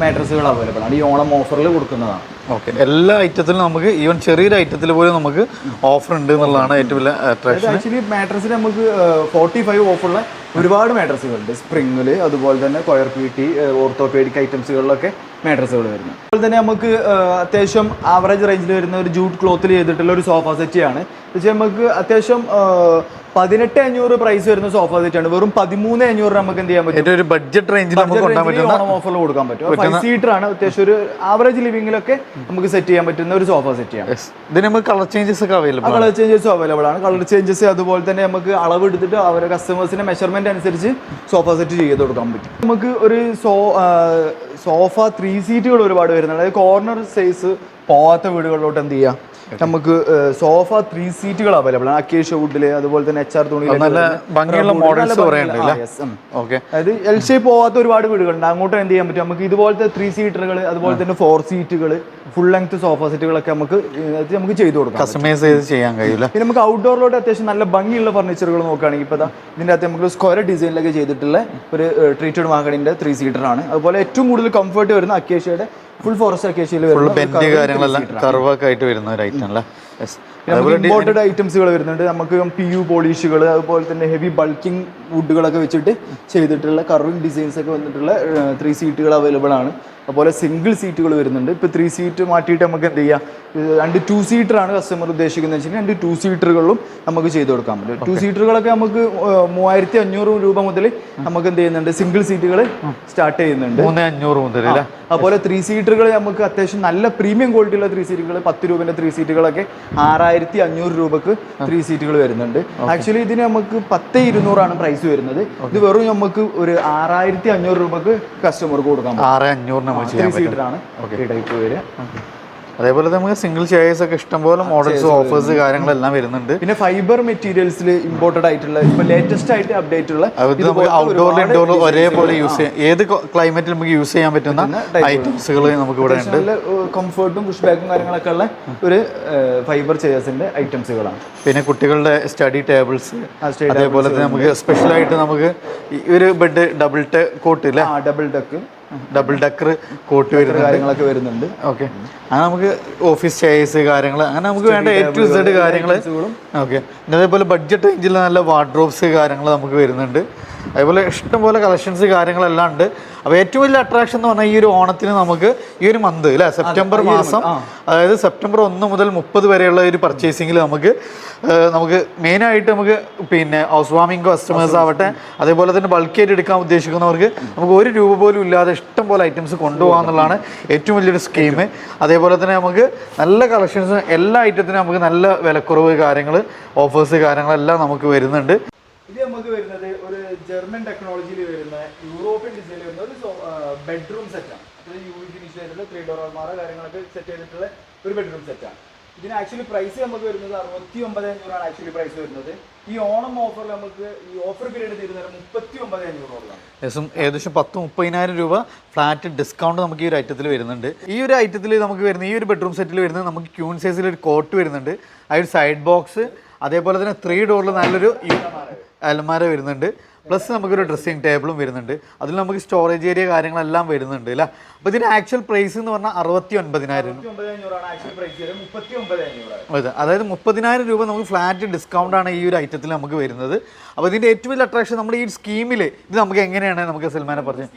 മാട്രസുകൾ അവൈലബിൾ ആണ്. ഈ ഓണം ഓഫറിൽ കൊടുക്കുന്നതാണ്. ഓക്കെ എല്ലാ ഐറ്റത്തിലും നമുക്ക് ഈവൻ ചെറിയൊരു ഐറ്റത്തിൽ പോലും നമുക്ക് ഓഫർ ഉണ്ട് എന്നുള്ളതാണ് ഏറ്റവും വലിയ അട്രാക്ഷൻ ആക്ച്വലി മാട്രസിൽ നമുക്ക് ഫോർട്ടി ഫൈവ് ഓഫുള്ള ഒരുപാട് മാട്രസുകളുണ്ട്. സ്പ്രിങ്ങിൽ അതുപോലെ തന്നെ കൊയർ പി ടി ഓർത്തോപേഡിക് ഐറ്റംസുകളിലൊക്കെ മാട്രസുകൾ വരുന്നു. അതുപോലെ തന്നെ നമുക്ക് അത്യാവശ്യം ആവറേജ് റേഞ്ചിൽ വരുന്ന ഒരു ജൂട്ട് ക്ലോത്തിൽ ചെയ്തിട്ടുള്ള ഒരു സോഫ സെറ്റിയാണ് പക്ഷേ നമുക്ക് അത്യാവശ്യം പതിനെട്ട് അഞ്ഞൂറ് പ്രൈസ് വരുന്ന സോഫ ആണ് വെറും പതിമൂന്ന് അഞ്ഞൂറ് നമുക്ക് എന്ത് ചെയ്യാൻ പറ്റും? ഒരു ബഡ്ജറ്റ് റേഞ്ചിൽ ഓണം ഓഫറിൽ കൊടുക്കാൻ പറ്റും. ഫൈവ് സീറ്റർ ആണ്. അത്യാവശ്യം ഒരു ആവറേജ് ലിവിങ്ങിലൊക്കെ നമുക്ക് സെറ്റ് ചെയ്യാൻ പറ്റുന്ന ഒരു സോഫ സെറ്റിയാണ് ആണ് ഇതിന് നമുക്ക് കളർ ചേഞ്ചസ് ഒക്കെ അവൈലബിൾ കളർ ചേഞ്ചസ് അവൈലബിൾ ആണ്. കളർ ചേഞ്ചസ് അതുപോലെ തന്നെ നമുക്ക് അളവ് എടുത്തിട്ട് അവരുടെ കസ്റ്റമേഴ്സിന്റെ മെഷർമെന്റ് അനുസരിച്ച് സോഫ സെറ്റ് ചെയ്ത് കൊടുക്കാൻ പറ്റും. നമുക്ക് ഒരു സോ സോഫ ത്രീ സീറ്റുകൾ ഒരുപാട് വരുന്നുണ്ട്. അതായത് കോർണർ സൈസ് പോവാത്ത വീടുകളിലോട്ട് എന്ത് ചെയ്യാം? നമുക്ക് സോഫ ത്രീ സീറ്റുകൾ അവൈലബിൾ ആണ്. അക്കേഷ്യ വുഡിൽ അതുപോലെ തന്നെ എച്ച് ആർ തുണി? അതായത് എൽ ഷേപ്പ് പോവാത്ത ഒരുപാട് വീടുകളുണ്ട്. അങ്ങോട്ട് എന്ത് ചെയ്യാൻ പറ്റും? നമുക്ക് ഇതുപോലത്തെ ത്രീ സീറ്ററുകൾ അതുപോലെ തന്നെ ഫോർ സീറ്റുകൾ ഫുൾ ലെങ്ത് സോഫ സെറ്റുകളൊക്കെ നമുക്ക് നമുക്ക് ചെയ്തു കൊടുക്കാം. കസ്റ്റമൈസ് ചെയ്ത് ചെയ്യാൻ കഴിയില്ല. പിന്നെ നമുക്ക് ഔട്ട്ഡോറിലോട്ട് അത്യാവശ്യം നല്ല ഭംഗിയുള്ള ഫർണിച്ചറുകൾ നോക്കുകയാണെങ്കിൽ ഇപ്പോൾ ഇതിന്റെ അകത്ത് നമുക്ക് സ്ക്വയർ ഡിസൈനിലൊക്കെ ചെയ്തിട്ടുള്ള ഒരു ട്രീറ്റഡ് മാഗണിന്റെ ത്രീ സീറ്റർ ആണ്. അതുപോലെ ഏറ്റവും കൂടുതൽ കംഫർട്ട് വരുന്ന അക്കേഷ്യയുടെ ഫുൾ ഫോറസ്റ്റ് അക്കേഷ്യയിൽ വരുന്ന കാര്യങ്ങളെല്ലാം കർവൊക്കെ ആയിട്ട് വരുന്ന ഒരു ഐറ്റം അല്ലേ യെസ് ഇമ്പോർട്ടഡ് ഐറ്റംസുകൾ വരുന്നുണ്ട്. നമുക്ക് പി യു പോളിഷുകൾ അതുപോലെ തന്നെ ഹെവി ബൾക്കിംഗ് വുഡുകളൊക്കെ വെച്ചിട്ട് ചെയ്തിട്ടുള്ള കർവിംഗ് ഡിസൈൻസ് ഒക്കെ വന്നിട്ടുള്ള ത്രീ സീറ്റുകൾ അവൈലബിൾ ആണ്. അതുപോലെ സിംഗിൾ സീറ്റുകൾ വരുന്നുണ്ട്. ഇപ്പോൾ ത്രീ സീറ്റ് മാറ്റിയിട്ട് നമുക്ക് എന്ത് ചെയ്യാം? രണ്ട് ടു സീറ്റർ ആണ് കസ്റ്റമർ ഉദ്ദേശിക്കുന്നത് വെച്ചാൽ രണ്ട് ടു സീറ്ററുകളിലും നമുക്ക് ചെയ്ത് കൊടുക്കാൻ പറ്റും. ടു സീറ്ററുകളൊക്കെ നമുക്ക് മൂവായിരത്തി അഞ്ഞൂറ് രൂപ മുതൽ നമുക്ക് എന്ത് ചെയ്യുന്നുണ്ട്? സിംഗിൾ സീറ്റുകൾ സ്റ്റാർട്ട് ചെയ്യുന്നുണ്ട്. അഞ്ഞൂറ് മുതൽ അതുപോലെ ത്രീ സീറ്ററുകൾ നമുക്ക് അത്യാവശ്യം നല്ല പ്രീമിയം ക്വാളിറ്റിയുള്ള ത്രീ സീറ്റുകൾ പത്ത് രൂപേന്റെ ത്രീ സീറ്റുകളൊക്കെ ആറായിരത്തി അഞ്ഞൂറ് രൂപക്ക് ത്രീ സീറ്റുകൾ വരുന്നുണ്ട്. ആക്ച്വലി ഇതിന് നമുക്ക് പത്ത് ഇരുന്നൂറാണ് പ്രൈസ് വരുന്നത്. ഇത് വെറും നമുക്ക് ഒരു ആറായിരത്തി അഞ്ഞൂറ് രൂപക്ക് കസ്റ്റമർക്ക് കൊടുക്കാം ആറ് അഞ്ഞൂറ് നമുക്ക് ത്രീ ആണ് ഈ ടൈപ്പ് വരിക. അതേപോലെ നമുക്ക് സിംഗിൾ ചെയർസ് ഒക്കെ ഇഷ്ടംപോലെ മോഡൽസ് ഓഫേഴ്സ് കാര്യങ്ങളെല്ലാം വരുന്നുണ്ട്. പിന്നെ ഫൈബർ മെറ്റീരിയൽസിൽ ഇമ്പോർട്ടഡ് ആയിട്ടുള്ള ഇപ്പൊ ലേറ്റസ്റ്റ് ആയിട്ട് അപ്ഡേറ്റ് ഉള്ള ഔട്ട്ഡോറിൽ ഇൻഡോറിലും ഒരേപോലെ യൂസ് ചെയ്യാം. ഏത് ക്ലൈമറ്റിൽ നമുക്ക് യൂസ് ചെയ്യാൻ പറ്റുന്ന ഐറ്റംസുകൾ നമുക്ക് ഇവിടെ ഉണ്ട്. കംഫേർട്ടും പുഷ് ബാക്കും കാര്യങ്ങളൊക്കെ ഉള്ള ഒരു ഫൈബർ ചെയർസിന്റെ ഐറ്റംസുകളാണ് പിന്നെ കുട്ടികളുടെ സ്റ്റഡി ടേബിൾസ് അതേപോലെ തന്നെ നമുക്ക് സ്പെഷ്യലായിട്ട് നമുക്ക് ഈ ഒരു ബെഡ് ഡബിൾ ടെ കോട്ട് ഇല്ലേ? ആ double deck double decker cot വരുന്ന കാര്യങ്ങളൊക്കെ വരുന്നുണ്ട്. ഓക്കെ അങ്ങനെ നമുക്ക് ഓഫീസ് ചെയേഴ്സ് കാര്യങ്ങൾ അങ്ങനെ നമുക്ക് വേണ്ട എ ടു സെഡ് കാര്യങ്ങൾ ഓക്കെ പിന്നെ അതേപോലെ ബഡ്ജറ്റ് റേഞ്ചിൽ നല്ല വാർഡ്രോബ്സ് കാര്യങ്ങൾ നമുക്ക് വരുന്നുണ്ട്. അതേപോലെ ഇഷ്ടംപോലെ കളക്ഷൻസ് കാര്യങ്ങളെല്ലാം ഉണ്ട്. അപ്പോൾ ഏറ്റവും വലിയ അട്രാക്ഷൻ എന്ന് പറഞ്ഞാൽ ഈ ഒരു ഓണത്തിന് നമുക്ക് ഈ ഒരു മന്ത് അല്ലേ സെപ്റ്റംബർ മാസം. അതായത് സെപ്റ്റംബർ ഒന്ന് മുതൽ മുപ്പത് വരെയുള്ള ഒരു പർച്ചേസിങ്ങിൽ നമുക്ക് നമുക്ക് മെയിനായിട്ട് നമുക്ക് പിന്നെ ഹൗസ് വാമിംഗ് കസ്റ്റമേഴ്സ് ആവട്ടെ അതേപോലെ തന്നെ ബൾക്കായിട്ട് എടുക്കാൻ ഉദ്ദേശിക്കുന്നവർക്ക് നമുക്ക് ഒരു രൂപ പോലും ഇല്ലാതെ ഇഷ്ടം പോലെ ഐറ്റംസ് കൊണ്ടുപോകാന്നുള്ളതാണ് ഏറ്റവും വലിയൊരു സ്കീം അതേപോലെ തന്നെ നമുക്ക് നല്ല കളക്ഷൻസ് എല്ലാ ഐറ്റത്തിനും നമുക്ക് നല്ല വിലക്കുറവ് കാര്യങ്ങൾ ഓഫേഴ്സ് കാര്യങ്ങളെല്ലാം നമുക്ക് വരുന്നുണ്ട്. ഇത് നമുക്ക് വരുന്നത് ഒരു ജർമ്മൻ ടെക്നോളജിയിൽ വരുന്ന യൂറോപ്യൻ ഡിസൈനിൽ വരുന്ന ഒരു ബെഡ്റൂം സെറ്റാണ് അത് യു ഫിനിഷ് ചെയ്തിട്ടുള്ള ത്രീ ഡോർ അൽമാറ കാര്യങ്ങളൊക്കെ സെറ്റ് ചെയ്തിട്ടുള്ള ഒരു ബെഡ്റൂം സെറ്റാണ് ഇതിന് ആക്ച്വലി പ്രൈസ് നമുക്ക് വരുന്നത് അറുപത്തി ഒമ്പത് അഞ്ഞൂറാണ് ആക്ച്വലി പ്രൈസ് വരുന്നത്. ഈ ഓണം ഓഫറിൽ നമുക്ക് ഈ ഓഫർ പീരീഡ് തീരുന്നത് മുപ്പത്തി ഒമ്പത് അഞ്ഞൂറോളാണ് ഏകദേശം പത്ത് മുപ്പതിനായിരം രൂപ ഫ്ലാറ്റ് ഡിസ്കൗണ്ട് നമുക്ക് ഈ ഒരു ഐറ്റത്തിൽ വരുന്നുണ്ട്. ഈ ഒരു ഐറ്റത്തിൽ നമുക്ക് വരുന്ന ഈ ഒരു ബെഡ്റൂം സെറ്റിൽ വരുന്നത് നമുക്ക് ക്യൂൺ സൈസിൽ ഒരു കോട്ട് വരുന്നുണ്ട്. ആ ഒരു സൈഡ് ബോക്സ് അതേപോലെ തന്നെ ത്രീ ഡോറിൽ നല്ലൊരു അലമാര വരുന്നുണ്ട്. പ്ലസ് നമുക്കൊരു ഡ്രസ്സിങ് ടേബിളും വരുന്നുണ്ട്. അതിൽ നമുക്ക് സ്റ്റോറേജ് ഏരിയ കാര്യങ്ങളെല്ലാം വരുന്നുണ്ട് അല്ലേ അപ്പോൾ ഇതിന്റെ ആക്ച്വൽ പ്രൈസ് എന്ന് പറഞ്ഞാൽ അറുപത്തി ഒൻപതിനായിരം അതെ. അതായത് മുപ്പതിനായിരം രൂപ നമുക്ക് ഫ്ലാറ്റ് ഡിസ്കൗണ്ട് ആണ് ഈ ഒരു ഐറ്റത്തിൽ നമുക്ക് വരുന്നത്. അപ്പോൾ ഇതിന്റെ ഏറ്റവും വലിയ അട്രാക്ഷൻ നമ്മുടെ ഈ സ്കീമിൽ ഇത് നമുക്ക് എങ്ങനെയാണ്? നമുക്ക് സൽമാനെ പറഞ്ഞത്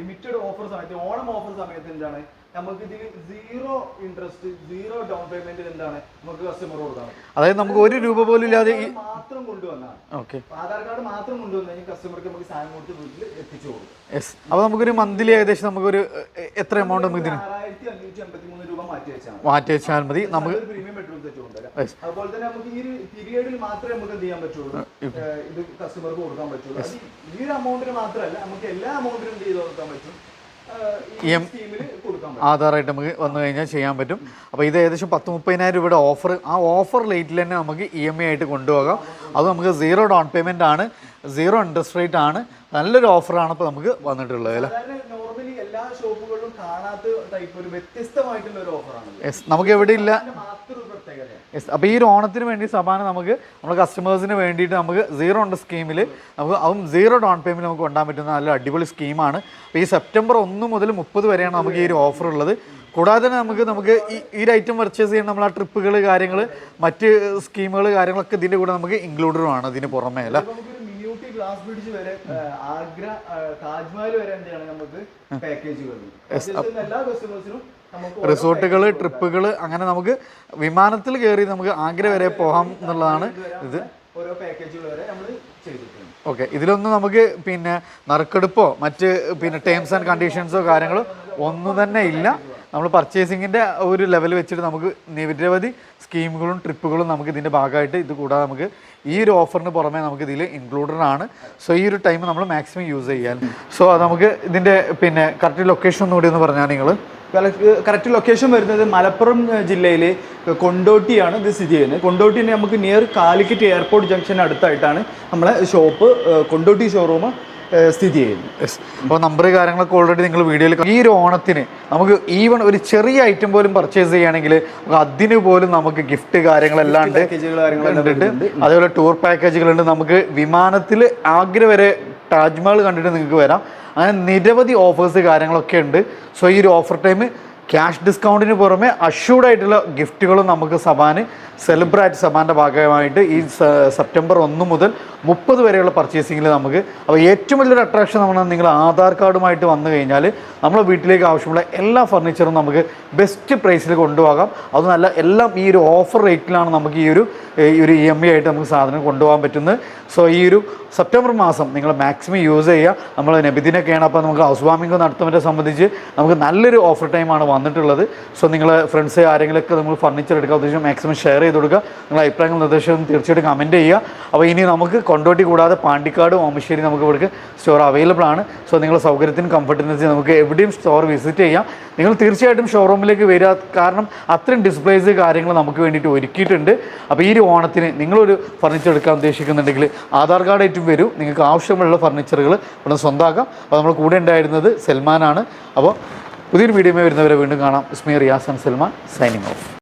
ലിമിറ്റഡ് ഓഫർ സമയത്ത് ഓണം ഓഫർ സമയത്ത് എന്താണ്? നമുക്ക് ഇതിൽ സീറോ ഇൻട്രസ്റ്റ് സീറോ ഡൗൺ പേയ്മെന്റിൽ എന്താണ്? നമുക്ക് കസ്റ്റമർ കൊടുക്കണം. അതായത് നമുക്ക് ഒരു രൂപ പോലും ഇല്ലാതെ മാത്രം കൊണ്ടുവന്നാണ് ഓക്കെ ആധാർ കാർഡ് മാത്രം കൊണ്ടുവന്നാൽ കസ്റ്റമർക്ക് നമുക്ക് സാധനം കൊടുത്ത് വീട്ടിൽ എത്തിച്ചു കൊടുക്കും. യെസ് അപ്പോൾ നമുക്കൊരു മന്ത്ലി ഏകദേശം നമുക്ക് ഒരു എത്ര എമൗണ്ട് നമുക്ക് ഇതിന്? ആറായിരത്തി അഞ്ഞൂറ്റി അമ്പത്തി മൂന്ന് രൂപ മാറ്റി വെച്ചാൽ മാറ്റി വെച്ചാൽ മതി നമുക്ക് പ്രീമിയം പെട്രോൾ Yes. അതുപോലെ തന്നെ നമുക്ക് ഈ പീരിയഡിൽ മാത്രമേ നമുക്ക് എന്ത് ചെയ്യാൻ പറ്റുള്ളൂ? ഇത് കസ്റ്റമർക്ക് കൊടുക്കാൻ പറ്റുള്ളൂ. അത് ഈ ഒരു മാത്രമല്ല നമുക്ക് എല്ലാ അമൗണ്ടിനും എന്ത് ചെയ്ത് കൊടുക്കാൻ പറ്റും? ആധാറായിട്ട് നമുക്ക് വന്നു കഴിഞ്ഞാൽ ചെയ്യാൻ പറ്റും. അപ്പോൾ ഇത് ഏകദേശം പത്ത് മുപ്പതിനായിരം രൂപയുടെ ഓഫർ ആ ഓഫർ റേറ്റിൽ തന്നെ നമുക്ക് ഇ എം ഐ ആയിട്ട് കൊണ്ടുപോകാം. അത് നമുക്ക് സീറോ ഡൗൺ പേയ്മെന്റ് ആണ്. സീറോ ഇൻട്രസ്റ്റ് റേറ്റ് ആണ്. നല്ലൊരു ഓഫറാണ് ഇപ്പോൾ നമുക്ക് വന്നിട്ടുള്ളത് അല്ലേ? നോർമലി എല്ലാ ഷോപ്പുകളിലും കാണാത്ത ടൈപ്പ് ഒരു വ്യത്യസ്തമായിട്ടുള്ള ഒരു ഓഫറാണ് നമുക്ക് എവിടെ ഇല്ല? യെസ് അപ്പോൾ ഈ ഒരു ഓണത്തിന് വേണ്ടി സബാന നമുക്ക് നമ്മുടെ കസ്റ്റമേഴ്സിന് വേണ്ടിയിട്ട് നമുക്ക് സീറോ ഉണ്ട് സ്കീമിൽ നമുക്ക് അതും സീറോ ഡൗൺ പേയ്മെന്റ് നമുക്ക് കൊണ്ടാൻ പറ്റുന്ന നല്ല അടിപൊളി സ്കീമാണ് അപ്പോൾ ഈ സെപ്റ്റംബർ ഒന്ന് മുതൽ മുപ്പത് വരെയാണ് നമുക്ക് ഈ ഒരു ഓഫർ ഉള്ളത്. കൂടാതെ തന്നെ നമുക്ക് നമുക്ക് ഈ ഈ ഒരു ഐറ്റം പർച്ചേസ് ചെയ്യാൻ നമ്മൾ ആ ട്രിപ്പുകൾ കാര്യങ്ങൾ മറ്റ് സ്കീമുകൾ കാര്യങ്ങളൊക്കെ ഇതിന്റെ കൂടെ നമുക്ക് ഇൻക്ലൂഡഡും ആണ് ഇതിന് പുറമേ അല്ല ഗ്ലാസ് ബ്രിഡ്ജ് വരെ ആഗ്ര താജ്മഹൽ വരെ എന്താണ് നമുക്ക് പാക്കേജ് വരുന്നത് എല്ലാ കസ്റ്റമേഴ്സിനും റിസോർട്ടുകൾ ട്രിപ്പുകൾ അങ്ങനെ നമുക്ക് വിമാനത്തിൽ കയറി നമുക്ക് ആഗ്ര വരെ പോകാം എന്നുള്ളതാണ് ഇത്. ഓരോ പാക്കേജുകൾ വരെ നമ്മൾ ചെയ്തിട്ടുണ്ട്. ഓക്കെ ഇതിലൊന്നും നമുക്ക് പിന്നെ നറുക്കെടുപ്പോ മറ്റ് പിന്നെ ടേംസ് ആൻഡ് കണ്ടീഷൻസോ കാര്യങ്ങളോ ഒന്നും തന്നെ ഇല്ല. നമ്മൾ പർച്ചേസിങ്ങിന്റെ ഒരു ലെവൽ വെച്ചിട്ട് നമുക്ക് നിരവധി സ്കീമുകളും ട്രിപ്പുകളും നമുക്ക് ഇതിന്റെ ഭാഗമായിട്ട് ഇത് കൂടാതെ നമുക്ക് ഈ ഒരു ഓഫറിന് പുറമെ നമുക്ക് ഇതിൽ ഇൻക്ലൂഡഡ് ആണ്. സോ ഈ ഒരു ടൈം നമ്മൾ മാക്സിമം യൂസ് ചെയ്യാൻ. സോ അത് നമുക്ക് ഇതിന്റെ പിന്നെ കറക്റ്റ് ലൊക്കേഷൻ ഒന്നുകൂടി എന്ന് പറഞ്ഞാൽ നിങ്ങൾ കറക്റ്റ് ലൊക്കേഷൻ വരുന്നത് മലപ്പുറം ജില്ലയിലെ കൊണ്ടോട്ടിയാണ് ഇത് സ്ഥിതി ചെയ്യുന്നത്. കൊണ്ടോട്ടിനെ നമുക്ക് നിയർ കാലിക്കറ്റ് എയർപോർട്ട് ജംഗ്ഷൻ അടുത്തായിട്ടാണ് നമ്മളെ ഷോപ്പ് കൊണ്ടോട്ടി ഷോറൂം സ്ഥിതി ചെയ്യുന്നു. അപ്പോൾ നമ്പർ കാര്യങ്ങളൊക്കെ ഓൾറെഡി നിങ്ങൾ വീഡിയോയിൽ ഈ ഒരു ഓണത്തിന് നമുക്ക് ഈവൺ ഒരു ചെറിയ ഐറ്റം പോലും പർച്ചേസ് ചെയ്യുകയാണെങ്കിൽ അതിന് പോലും നമുക്ക് ഗിഫ്റ്റ് കാര്യങ്ങളെല്ലാം ഉണ്ട് അതേപോലെ ടൂർ പാക്കേജുകളുണ്ട് നമുക്ക് വിമാനത്തിൽ ആഗ്ര വരെ താജ്മഹൽ കണ്ടിട്ട് നിങ്ങൾക്ക് വരാം. അങ്ങനെ നിരവധി ഓഫേഴ്സ് കാര്യങ്ങളൊക്കെ ഉണ്ട്. സോ ഈ ഒരു ഓഫർ ടൈം ക്യാഷ് ഡിസ്കൗണ്ടിന് പുറമെ അഷ്യൂർഡ് ആയിട്ടുള്ള ഗിഫ്റ്റുകളും നമുക്ക് സബാന് സെലിബ്രേറ്റ് സബാന്റെ ഭാഗമായിട്ട് ഈ സെപ്റ്റംബർ ഒന്ന് മുതൽ മുപ്പത് വരെയുള്ള പർച്ചേസിങ്ങിൽ നമുക്ക്. അപ്പോൾ ഏറ്റവും വലിയൊരു അട്രാക്ഷൻ നമ്മൾ നിങ്ങൾ ആധാർ കാർഡുമായിട്ട് വന്നു കഴിഞ്ഞാൽ നമ്മുടെ വീട്ടിലേക്ക് ആവശ്യമുള്ള എല്ലാ ഫർണിച്ചറും നമുക്ക് ബെസ്റ്റ് പ്രൈസിൽ കൊണ്ടുപോകാം. അത് നല്ല എല്ലാം ഈ ഒരു ഓഫർ റേറ്റിലാണ് നമുക്ക് ഈ ഒരു ഈ ഒരു ഇ എം ഐ ആയിട്ട് നമുക്ക് സാധനം കൊണ്ടുപോകാൻ പറ്റുന്നത്. സോ ഈ ഒരു സെപ്റ്റംബർ മാസം നിങ്ങൾ മാക്സിമം യൂസ് ചെയ്യുക. നമ്മൾ നബിദിനൊക്കെയാണ് അപ്പോൾ നമുക്ക് ഹൗസ് വാമിംഗ് നടത്തുന്നവരെ സംബന്ധിച്ച് നമുക്ക് നല്ലൊരു ഓഫർ ടൈമാണ് വന്നിട്ടുള്ളത്. സോ നിങ്ങൾ ഫ്രണ്ട്സ് ആരെങ്കിലുമൊക്കെ നമ്മൾ ഫർണിച്ചർ എടുക്കാൻ ഉദ്ദേശിച്ച് മാക്സിമം ഷെയർ ചെയ്ത് കൊടുക്കുക. നിങ്ങളുടെ അഭിപ്രായങ്ങൾ നിർദ്ദേശം തീർച്ചയായിട്ടും കമന്റ് ചെയ്യുക. അപ്പോൾ ഇനി നമുക്ക് കൊണ്ടോട്ടി കൂടാതെ പാണ്ടിക്കാട് ഓമശ്ശേരി നമുക്ക് ഇവിടേക്ക് സ്റ്റോർ അവൈലബിൾ ആണ്. സോ നിങ്ങളുടെ സൗകര്യത്തിനും കംഫർട്ടിനും നമുക്ക് എവിടെയും സ്റ്റോർ വിസിറ്റ് ചെയ്യാം. നിങ്ങൾ തീർച്ചയായിട്ടും ഷോറൂമിലേക്ക് വരിക. കാരണം അത്രയും ഡിസ്പ്ലേസ് കാര്യങ്ങൾ നമുക്ക് വേണ്ടിയിട്ട് ഒരുക്കിയിട്ടുണ്ട്. അപ്പോൾ ഈ ഒരു ഓണത്തിന് നിങ്ങളൊരു ഫർണിച്ചർ എടുക്കാൻ ഉദ്ദേശിക്കുന്നുണ്ടെങ്കിൽ ആധാർ കാർഡ് ആയിട്ടും വരും. നിങ്ങൾക്ക് ആവശ്യമുള്ള ഫർണിച്ചറുകൾ ഇവിടെ സ്വന്തമാക്കാം അപ്പോൾ നമ്മൾ കൂടെ ഉണ്ടായിരുന്നത് സൽമാനാണ്. അപ്പോൾ പുതിയൊരു വീഡിയോ വരുന്നവരെ വീണ്ടും കാണാം. Ismi and Salman signing off